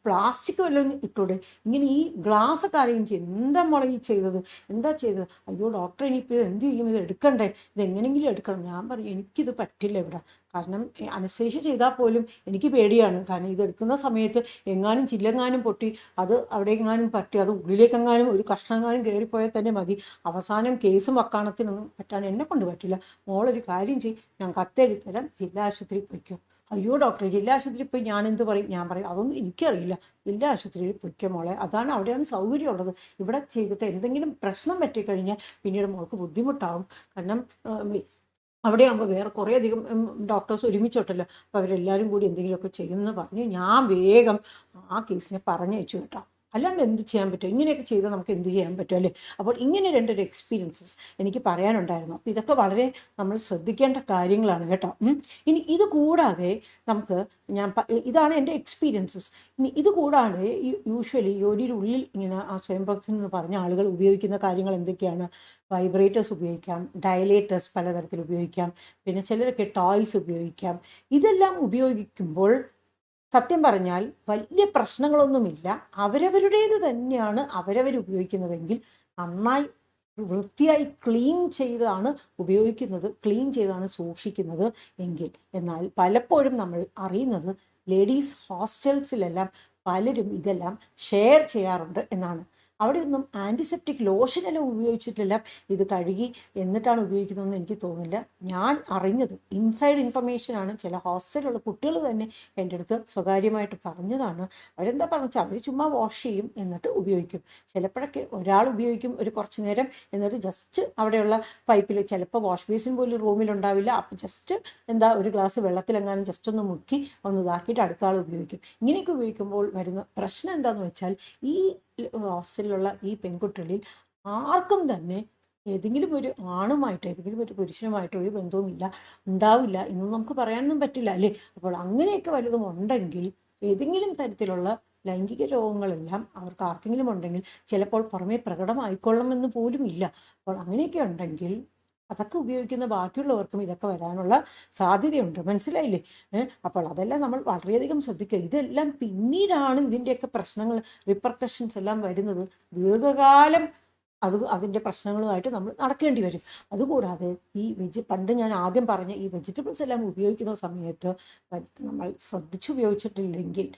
പ്ലാസ്റ്റിക് വല്ലതും ഇട്ടൂടെ? ഇങ്ങനെ ഈ ഗ്ലാസ് ഒക്കെ ആരെയും എന്താ മോളെ ചെയ്തത്? എന്താ ചെയ്തത്? അയ്യോ ഡോക്ടർ ഇനിയിപ്പോൾ എന്ത് ചെയ്യും? ഇത് എടുക്കണ്ടേ? ഇത് എങ്ങനെയെങ്കിലും എടുക്കണം. ഞാൻ പറയും എനിക്കിത് പറ്റില്ല ഇവിടെ. കാരണം അനുസരിച്ച് ചെയ്താൽ പോലും എനിക്ക് പേടിയാണ്. കാരണം ഇത് എടുക്കുന്ന സമയത്ത് എങ്ങാനും ചില്ലെങ്ങാനും പൊട്ടി അത് അവിടെ എങ്ങാനും പറ്റി അത് ഉള്ളിലേക്കെങ്ങാനും ഒരു കഷ്ണങ്ങാനും കയറിപ്പോയാൽ തന്നെ മതി. അവസാനം കേസും വക്കാണത്തിനൊന്നും പറ്റാൻ എന്നെ കൊണ്ട് പറ്റില്ല. മോളൊരു കാര്യം ചെയ്യും. ഞാൻ കത്തെഴുത്തരാം ജില്ലാ ആശുപത്രിയിൽ പോയിക്കോ. അയ്യോ ഡോക്ടർ ജില്ലാ ആശുപത്രിയിൽ പോയി ഞാൻ എന്ത് പറയും? ഞാൻ പറയും അതൊന്നും എനിക്കറിയില്ല. ജില്ലാ ആശുപത്രിയിൽ പൊയ്ക്കോ മോളെ. അതാണ് അവിടെയാണ് സൗകര്യമുള്ളത്. ഇവിടെ ചെയ്തിട്ട് എന്തെങ്കിലും പ്രശ്നം പറ്റിക്കഴിഞ്ഞാൽ പിന്നീട് മോൾക്ക് ബുദ്ധിമുട്ടാവും. കാരണം അവിടെ ആകുമ്പോൾ വേറെ കുറേ അധികം ഡോക്ടേഴ്സ് ഒരുമിച്ചോട്ടല്ലോ അപ്പോൾ അവരെല്ലാവരും കൂടി എന്തെങ്കിലുമൊക്കെ ചെയ്യുമെന്ന് പറഞ്ഞു. ഞാൻ വേഗം ആ കേസിനെ പറഞ്ഞയച്ചു കേട്ടോ. അല്ലാണ്ട് എന്ത് ചെയ്യാൻ പറ്റും? ഇങ്ങനെയൊക്കെ ചെയ്താൽ നമുക്ക് എന്ത് ചെയ്യാൻ പറ്റും അല്ലേ? അപ്പോൾ ഇങ്ങനെ രണ്ടൊരു എക്സ്പീരിയൻസസ് എനിക്ക് പറയാനുണ്ടായിരുന്നു. അപ്പോൾ ഇതൊക്കെ വളരെ നമ്മൾ ശ്രദ്ധിക്കേണ്ട കാര്യങ്ങളാണ് കേട്ടോ. ഇനി ഇത് കൂടാതെ നമുക്ക് ഞാൻ ഇതാണ് എന്റെ എക്സ്പീരിയൻസസ് ഇനി ഇത് കൂടാതെ യൂഷ്വലി യോനിയുടെ ഉള്ളിൽ ഇങ്ങനെ ആ സ്വയംഭക്തൻ എന്ന് പറഞ്ഞ ആളുകൾ ഉപയോഗിക്കുന്ന കാര്യങ്ങൾ എന്തൊക്കെയാണ്? വൈബ്രേറ്റേഴ്സ് ഉപയോഗിക്കാം ഡയലേറ്റേഴ്സ് പലതരത്തിൽ ഉപയോഗിക്കാം പിന്നെ ചിലരൊക്കെ ടോയ്സ് ഉപയോഗിക്കാം. ഇതെല്ലാം ഉപയോഗിക്കുമ്പോൾ സത്യം പറഞ്ഞാൽ വലിയ പ്രശ്നങ്ങളൊന്നുമില്ല. അവരവരുടേത് തന്നെയാണ് അവരവർ ഉപയോഗിക്കുന്നതെങ്കിൽ നന്നായി വൃത്തിയായി ക്ലീൻ ചെയ്താണ് ഉപയോഗിക്കുന്നത് ക്ലീൻ ചെയ്താണ് സൂക്ഷിക്കുന്നത് എങ്കിൽ. എന്നാൽ പലപ്പോഴും നമ്മൾ അറിയുന്നത് ലേഡീസ് ഹോസ്റ്റൽസിലെല്ലാം പലരും ഇതെല്ലാം ഷെയർ ചെയ്യാറുണ്ട് എന്നാണ്. അവിടെ ഒന്നും ആന്റിസെപ്റ്റിക് ലോഷനെല്ലാം ഉപയോഗിച്ചിട്ടില്ല. ഇത് കഴുകി എന്നിട്ടാണ് ഉപയോഗിക്കുന്നതെന്ന് എനിക്ക് തോന്നില്ല ഞാൻ അറിഞ്ഞത് ഇൻസൈഡ് ഇൻഫർമേഷനാണ് ചില ഹോസ്റ്റലിലുള്ള കുട്ടികൾ തന്നെ എന്റെ അടുത്ത് സ്വകാര്യമായിട്ട് പറഞ്ഞതാണ്. അവരെന്താ പറഞ്ഞാൽ അവർ ചുമ്മാ വാഷ് ചെയ്യും എന്നിട്ട് ഉപയോഗിക്കും. ചിലപ്പോഴൊക്കെ ഒരാൾ ഉപയോഗിക്കും ഒരു കുറച്ച് നേരം എന്നിട്ട് ജസ്റ്റ് അവിടെയുള്ള പൈപ്പിൽ ചിലപ്പോൾ വാഷ് ബേസിൻ പോലും റൂമിലുണ്ടാവില്ല അപ്പോൾ ജസ്റ്റ് എന്താ ഒരു ഗ്ലാസ് വെള്ളത്തിലെങ്ങാനും ജസ്റ്റ് ഒന്ന് മുക്കി ഒന്ന് ഇതാക്കിയിട്ട് അടുത്ത ആൾ ഉപയോഗിക്കും. ഇങ്ങനെയൊക്കെ ഉപയോഗിക്കുമ്പോൾ വരുന്ന പ്രശ്നം എന്താണെന്ന് വെച്ചാൽ ഈ ഹോസ്റ്റലിലുള്ള ഈ പെൺകുട്ടികളിൽ ആർക്കും തന്നെ ഏതെങ്കിലും ഒരു ആണുമായിട്ട് ഏതെങ്കിലും ഒരു പുരുഷനുമായിട്ട് ഒരു ബന്ധവുമില്ല ഉണ്ടാവില്ല എന്ന് നമുക്ക് പറയാനൊന്നും പറ്റില്ല അല്ലേ? അപ്പോൾ അങ്ങനെയൊക്കെ വലുതും ഉണ്ടെങ്കിൽ ഏതെങ്കിലും തരത്തിലുള്ള ലൈംഗിക രോഗങ്ങളെല്ലാം അവർക്ക് ആർക്കെങ്കിലും ഉണ്ടെങ്കിൽ ചിലപ്പോൾ പുറമേ പ്രകടമായിക്കൊള്ളണമെന്ന് പോലും ഇല്ല അപ്പോൾ അങ്ങനെയൊക്കെ ഉണ്ടെങ്കിൽ അതൊക്കെ ഉപയോഗിക്കുന്ന ബാക്കിയുള്ളവർക്കും ഇതൊക്കെ വരാനുള്ള സാധ്യതയുണ്ട്. മനസ്സിലായില്ലേ? അപ്പോൾ അതെല്ലാം നമ്മൾ വളരെയധികം ശ്രദ്ധിക്കുക. ഇതെല്ലാം പിന്നീടാണ് ഇതിന്റെയൊക്കെ പ്രശ്നങ്ങൾ റിപ്പർക്കഷൻസ് എല്ലാം വരുന്നത്. ദീർഘകാലം അത് അതിന്റെ പ്രശ്നങ്ങളുമായിട്ട് നമ്മൾ നടക്കേണ്ടി വരും. അതുകൂടാതെ ഈ വെജി പണ്ട് ഞാൻ ആദ്യം പറഞ്ഞ ഈ വെജിറ്റബിൾസ് എല്ലാം ഉപയോഗിക്കുന്ന സമയത്ത് നമ്മൾ ശ്രദ്ധിച്ച് ഉപയോഗിച്ചിട്ടില്ലെങ്കിൽ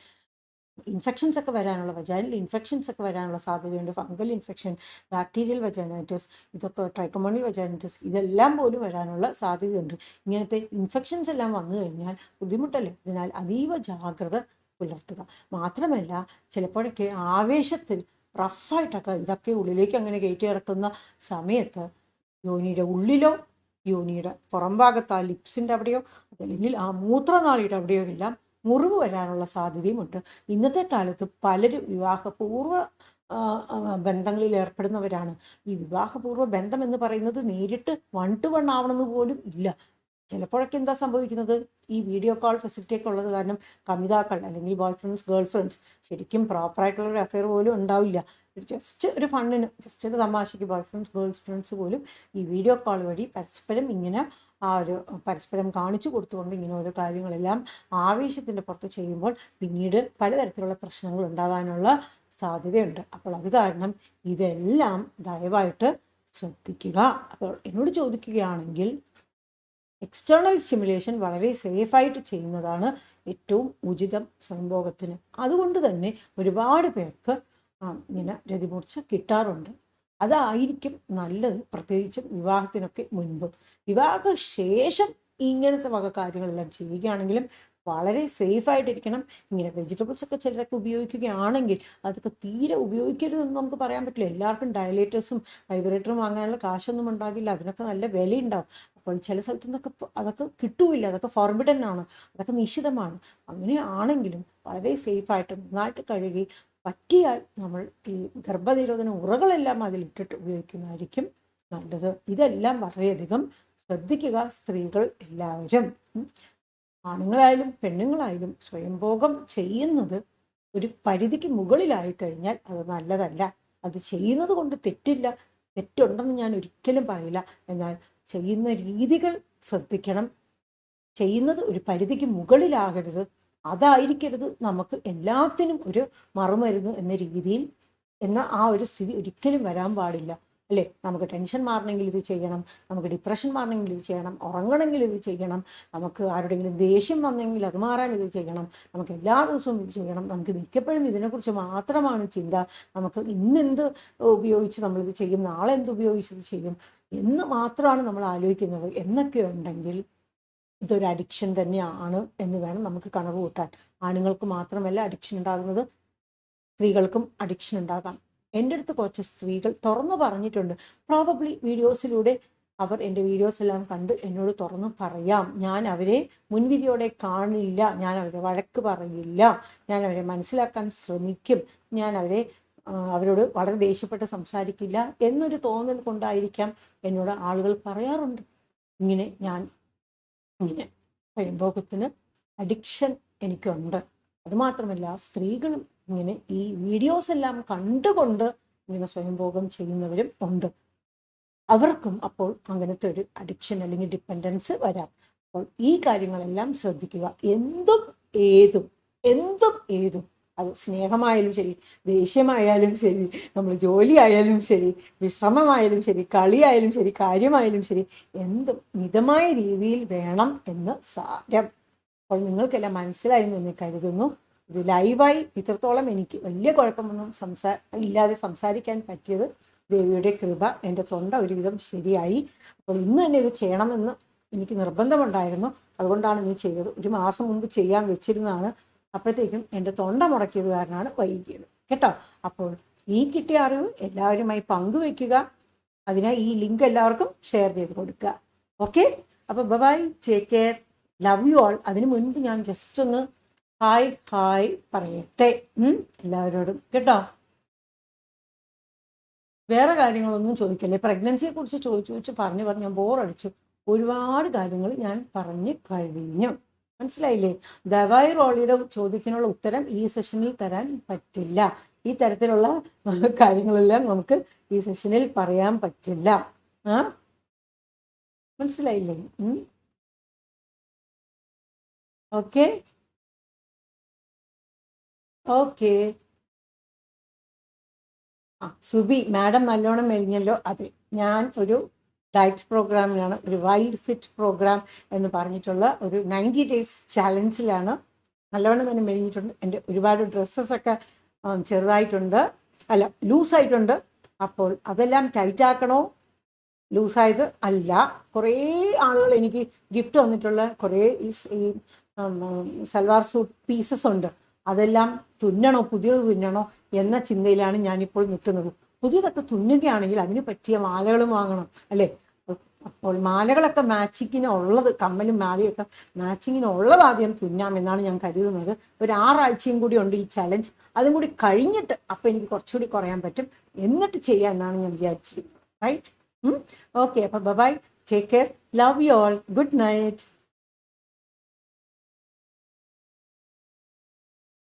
ഇൻഫെക്ഷൻസ് ഒക്കെ വരാനുള്ള വജാനിൽ ഇൻഫെക്ഷൻസ് ഒക്കെ വരാനുള്ള സാധ്യതയുണ്ട്. ഫംഗൽ ഇൻഫെക്ഷൻ ബാക്ടീരിയൽ വജാനൈറ്റിസ് ഇതൊക്കെ ട്രൈക്കമോണിൽ വജാനൈറ്റിസ് ഇതെല്ലാം പോലും വരാനുള്ള സാധ്യതയുണ്ട്. ഇങ്ങനത്തെ ഇൻഫെക്ഷൻസ് എല്ലാം വന്നു കഴിഞ്ഞാൽ ബുദ്ധിമുട്ടല്ലേ? അതിനാൽ അതീവ ജാഗ്രത പുലർത്തുക. മാത്രമല്ല ചിലപ്പോഴൊക്കെ ആവേശത്തിൽ റഫായിട്ടൊക്കെ ഇതൊക്കെ ഉള്ളിലേക്ക് അങ്ങനെ കയറ്റി ഇറക്കുന്ന സമയത്ത് യോനിയുടെ ഉള്ളിലോ യോനിയുടെ പുറംഭാഗത്ത് ആ ലിപ്സിന്റെ അവിടെയോ അതല്ലെങ്കിൽ ആ മൂത്രനാളിയുടെ അവിടെയോ എല്ലാം മുറിവ് വരാനുള്ള സാധ്യതയുമുണ്ട്. ഇന്നത്തെ കാലത്ത് പലരും വിവാഹപൂർവ ബന്ധങ്ങളിൽ ഏർപ്പെടുന്നവരാണ്. ഈ വിവാഹപൂർവ ബന്ധം എന്ന് പറയുന്നത് നേരിട്ട് വൺ ടു വൺ ആവണമെന്ന് പോലും ഇല്ല. ചിലപ്പോഴൊക്കെ എന്താ സംഭവിക്കുന്നത്? ഈ വീഡിയോ കോൾ ഫെസിലിറ്റി ഒക്കെ ഉള്ളത് കാരണം കമിതാക്കൾ അല്ലെങ്കിൽ ബോയ് ഫ്രണ്ട്സ് ഗേൾ ഫ്രണ്ട്സ് ശരിക്കും പ്രോപ്പറായിട്ടുള്ള ഒരു അഫെയർ പോലും ഉണ്ടാവില്ല. ജസ്റ്റ് ഒരു ഫണ്ണിന് ജസ്റ്റ് ഒരു തമാശയ്ക്ക് ബോയ് ഫ്രണ്ട്സ് ഗേൾസ് ഫ്രണ്ട്സ് പോലും ഈ വീഡിയോ കോൾ വഴി പരസ്പരം ഇങ്ങനെ ആ ഒരു പരസ്പരം കാണിച്ചു കൊടുത്തുകൊണ്ട് ഇങ്ങനെ ഓരോ കാര്യങ്ങളെല്ലാം ആവേശത്തിന്റെ പുറത്ത് ചെയ്യുമ്പോൾ പിന്നീട് പലതരത്തിലുള്ള പ്രശ്നങ്ങൾ ഉണ്ടാകാനുള്ള സാധ്യതയുണ്ട്. അപ്പോൾ അത് കാരണം ഇതെല്ലാം ദയവായിട്ട് ശ്രദ്ധിക്കുക. അപ്പോൾ എന്നോട് ചോദിക്കുകയാണെങ്കിൽ എക്സ്റ്റേണൽ സിമുലേഷൻ വളരെ സേഫായിട്ട് ചെയ്യുന്നതാണ് ഏറ്റവും ഉചിതം സ്വയംഭോഗത്തിന്. അതുകൊണ്ട് തന്നെ ഒരുപാട് പേർക്ക് ഇങ്ങനെ രതിമൂർച്ച കിട്ടാറുണ്ട്. അതായിരിക്കും നല്ലത്. പ്രത്യേകിച്ചും വിവാഹത്തിനൊക്കെ മുൻപ്. വിവാഹ ശേഷം ഇങ്ങനത്തെ വക കാര്യങ്ങളെല്ലാം ചെയ്യുകയാണെങ്കിലും വളരെ സേഫ് ആയിട്ടിരിക്കണം. ഇങ്ങനെ വെജിറ്റബിൾസ് ഒക്കെ ചിലരൊക്കെ ഉപയോഗിക്കുകയാണെങ്കിൽ അതൊക്കെ തീരെ ഉപയോഗിക്കരുതെന്ന് നമുക്ക് പറയാൻ പറ്റില്ല. എല്ലാവർക്കും ഡയലേറ്റേഴ്സും വൈബ്രേറ്ററും വാങ്ങാനുള്ള കാശൊന്നും ഉണ്ടാകില്ല. അതിനൊക്കെ നല്ല വിലയുണ്ടാവും. അപ്പോൾ ചില സ്ഥലത്തു നിന്നൊക്കെ അതൊക്കെ കിട്ടൂല അതൊക്കെ ഫോർബിഡൻ ആണ്. അതൊക്കെ നിശ്ചിതമാണ് അങ്ങനെയാണെങ്കിലും വളരെ സേഫ് ആയിട്ട് നന്നായിട്ട് കഴുകി പറ്റിയാൽ നമ്മൾ ഈ ഗർഭനിരോധന ഉറകളെല്ലാം അതിലിട്ടിട്ട് ഉപയോഗിക്കുന്നതായിരിക്കും നല്ലത്. ഇതെല്ലാം വളരെയധികം ശ്രദ്ധിക്കുക സ്ത്രീകൾ എല്ലാവരും. ആണുങ്ങളായാലും പെണ്ണുങ്ങളായാലും സ്വയംഭോഗം ചെയ്യുന്നത് ഒരു പരിധിക്ക് മുകളിലായി കഴിഞ്ഞാൽ അത് നല്ലതല്ല. അത് ചെയ്യുന്നത് കൊണ്ട് തെറ്റില്ല. തെറ്റുണ്ടെന്ന് ഞാൻ ഒരിക്കലും പറയില്ല. എന്നാൽ ചെയ്യുന്ന രീതികൾ ശ്രദ്ധിക്കണം. ചെയ്യുന്നത് ഒരു പരിധിക്ക് മുകളിലാകരുത്. അതായിരിക്കരുത്. നമുക്ക് എല്ലാത്തിനും ഒരു മറുമരുന്ന് എന്ന രീതിയിൽ എന്ന ആ ഒരു സ്ഥിതി ഒരിക്കലും വരാൻ പാടില്ല. അല്ലേ? നമുക്ക് ടെൻഷൻ മാറണമെങ്കിൽ ഇത് ചെയ്യണം. നമുക്ക് ഡിപ്രഷൻ മാറണമെങ്കിൽ ഇത് ചെയ്യണം. ഉറങ്ങണമെങ്കിൽ ഇത് ചെയ്യണം. നമുക്ക് ആരുടെങ്കിലും ദേഷ്യം വന്നെങ്കിൽ അത് മാറാൻ ഇത് ചെയ്യണം. നമുക്ക് എല്ലാ ദിവസവും ഇത് ചെയ്യണം. നമുക്ക് മിക്കപ്പോഴും ഇതിനെക്കുറിച്ച് മാത്രമാണ് ചിന്ത. നമുക്ക് ഇന്നെന്ത് ഉപയോഗിച്ച് നമ്മളിത് ചെയ്യും? നാളെ എന്ത് ഉപയോഗിച്ച് ഇത് ചെയ്യും? എന്ന് മാത്രമാണ് നമ്മൾ ആലോചിക്കുന്നത്. എന്നൊക്കെ ഉണ്ടെങ്കിൽ ഇതൊരു അഡിക്ഷൻ തന്നെയാണ് എന്ന് വേണം നമുക്ക് കണക്ക് കൂട്ടാൻ. ആണുങ്ങൾക്ക് മാത്രമല്ല അഡിക്ഷൻ ഉണ്ടാകുന്നത്. സ്ത്രീകൾക്കും അഡിക്ഷൻ ഉണ്ടാകാം. എന്റെ അടുത്ത് കുറച്ച് സ്ത്രീകൾ തുറന്നു പറഞ്ഞിട്ടുണ്ട്. പ്രോബബ്ലി വീഡിയോസിലൂടെ അവർ എന്റെ വീഡിയോസ് എല്ലാം കണ്ട് എന്നോട് തുറന്നു പറയാം. ഞാൻ അവരെ മുൻവിധിയോടെ കാണില്ല. ഞാൻ അവരെ വഴക്ക് പറയില്ല. ഞാൻ അവരെ മനസ്സിലാക്കാൻ ശ്രമിക്കും. ഞാൻ അവരെ അവരോട് വളരെ ദേഷ്യപ്പെട്ട് സംസാരിക്കില്ല. എന്നൊരു തോന്നൽ കൊണ്ടായിരിക്കാം എന്നോട് ആളുകൾ പറയാറുണ്ട്. ഇങ്ങനെ ഞാൻ ഇങ്ങനെ സ്വയംഭോഗത്തിന് അഡിക്ഷൻ എനിക്കുണ്ട്. അതുമാത്രമല്ല സ്ത്രീകളും ഇങ്ങനെ ഈ വീഡിയോസ് എല്ലാം കണ്ടുകൊണ്ട് ഇങ്ങനെ സ്വയംഭോഗം ചെയ്യുന്നവരും ഉണ്ട്. അവർക്കും അപ്പോൾ അങ്ങനത്തെ ഒരു അഡിക്ഷൻ അല്ലെങ്കിൽ ഡിപ്പെൻഡൻസ് വരാം. അപ്പോൾ ഈ കാര്യങ്ങളെല്ലാം ശ്രദ്ധിക്കുക. എന്തും ഏതും എന്തും ഏതും അത് സ്നേഹമായാലും ശരി ദേഷ്യമായാലും ശരി നമ്മൾ ജോലി ആയാലും ശരി വിശ്രമമായാലും ശരി കളിയായാലും ശരി കാര്യമായാലും ശരി എന്തും മിതമായ രീതിയിൽ വേണം എന്ന് സാരം. അപ്പോൾ നിങ്ങൾക്കെല്ലാം മനസ്സിലായി എന്ന് കരുതുന്നു. ഇത് ലൈവായി ഇത്രത്തോളം എനിക്ക് വലിയ കുഴപ്പമൊന്നും സംസാ ഇല്ലാതെ സംസാരിക്കാൻ പറ്റിയത് ദേവിയുടെ കൃപ എന്റെ തൊണ്ട ഒരുവിധം ശരിയായി. അപ്പോൾ ഇന്ന് തന്നെ ഇത് ചെയ്യണമെന്ന് എനിക്ക് നിർബന്ധമുണ്ടായിരുന്നു. അതുകൊണ്ടാണ് നീ ചെയ്തത്. ഒരു മാസം മുമ്പ് ചെയ്യാൻ വെച്ചിരുന്നതാണ്. അപ്പോഴത്തേക്കും എന്റെ തൊണ്ട മുടക്കിയത് കാരണമാണ് വൈകിയത്. കേട്ടോ? അപ്പോൾ ഈ കിട്ടിയ അറിവ് എല്ലാവരുമായി പങ്കുവെക്കുക അതിനായി ഈ ലിങ്ക് എല്ലാവർക്കും ഷെയർ ചെയ്ത് കൊടുക്കുക. ഓക്കെ? അപ്പോൾ bye take care love you all അതിനു മുൻപ് ഞാൻ ജസ്റ്റ് ഒന്ന് ഹായ് ഹായ് പറയട്ടെ. എല്ലാവരോടും. കേട്ടോ? വേറെ കാര്യങ്ങളൊന്നും ചോദിക്കല്ലേ? പ്രഗ്നൻസിയെ കുറിച്ച് ചോദിച്ചു ചോദിച്ച് പറഞ്ഞു പറഞ്ഞ് ഞാൻ ബോറടിച്ചു ഒരുപാട് കാര്യങ്ങൾ ഞാൻ പറഞ്ഞു കഴിഞ്ഞു. മനസ്സിലായില്ലേ? ദവായ് റോളിയുടെ ചോദ്യത്തിനുള്ള ഉത്തരം ഈ സെഷനിൽ തരാൻ പറ്റില്ല. ഈ തരത്തിലുള്ള [laughs] കാര്യങ്ങളെല്ലാം നമുക്ക് ഈ സെഷനിൽ പറയാൻ പറ്റില്ല. ആ? മനസ്സിലായില്ലേ? ഓക്കെ. ഓക്കെ. ആ സുബി മാഡം നല്ലോണം മെലിഞ്ഞല്ലോ. അതെ ഞാൻ ഒരു ഡയറ്റ് പ്രോഗ്രാമിലാണ് ഒരു വൈൽഡ് ഫിറ്റ് പ്രോഗ്രാം എന്ന് പറഞ്ഞിട്ടുള്ള ഒരു നയന്റി ഡേയ്സ് ചാലഞ്ചിലാണ്. നല്ലവണ്ണം തന്നെ മെലിഞ്ഞിട്ടുണ്ട്. എന്റെ ഒരുപാട് ഡ്രസ്സസൊക്കെ ചെറുതായിട്ടുണ്ട്. അല്ല ലൂസായിട്ടുണ്ട്. അപ്പോൾ അതെല്ലാം ടൈറ്റ് ആക്കണോ ലൂസായത് അല്ല. കുറേ ആളുകൾ എനിക്ക് ഗിഫ്റ്റ് വന്നിട്ടുള്ള കുറേ ഈ സൽവാർ സൂട്ട് പീസസ് ഉണ്ട്. അതെല്ലാം തുന്നണോ? പുതിയത് തുന്നണോ? എന്ന ചിന്തയിലാണ് ഞാനിപ്പോൾ നിൽക്കുന്നത്. പുതിയതൊക്കെ തുന്നുകയാണെങ്കിൽ അതിന് പറ്റിയ മാലകളും വാങ്ങണം അല്ലേ? അപ്പോൾ മാലകളൊക്കെ മാച്ചിങ്ങിന് ഉള്ളത് കമ്മലും മാലയൊക്കെ മാച്ചിങ്ങിന് ഉള്ളത് ആദ്യം തുന്നാം എന്നാണ് ഞാൻ കരുതുന്നത്. ഒരു ആറാഴ്ചയും കൂടി ഉണ്ട് ഈ ചലഞ്ച് അതും കൂടി കഴിഞ്ഞിട്ട് അപ്പം എനിക്ക് കുറച്ചുകൂടി കുറയാൻ പറ്റും. എന്നിട്ട് ചെയ്യാം എന്നാണ് ഞാൻ വിചാരിച്ചിരിക്കുന്നത്. റൈറ്റ് ഓക്കെ അപ്പോൾ bye take care love you all good night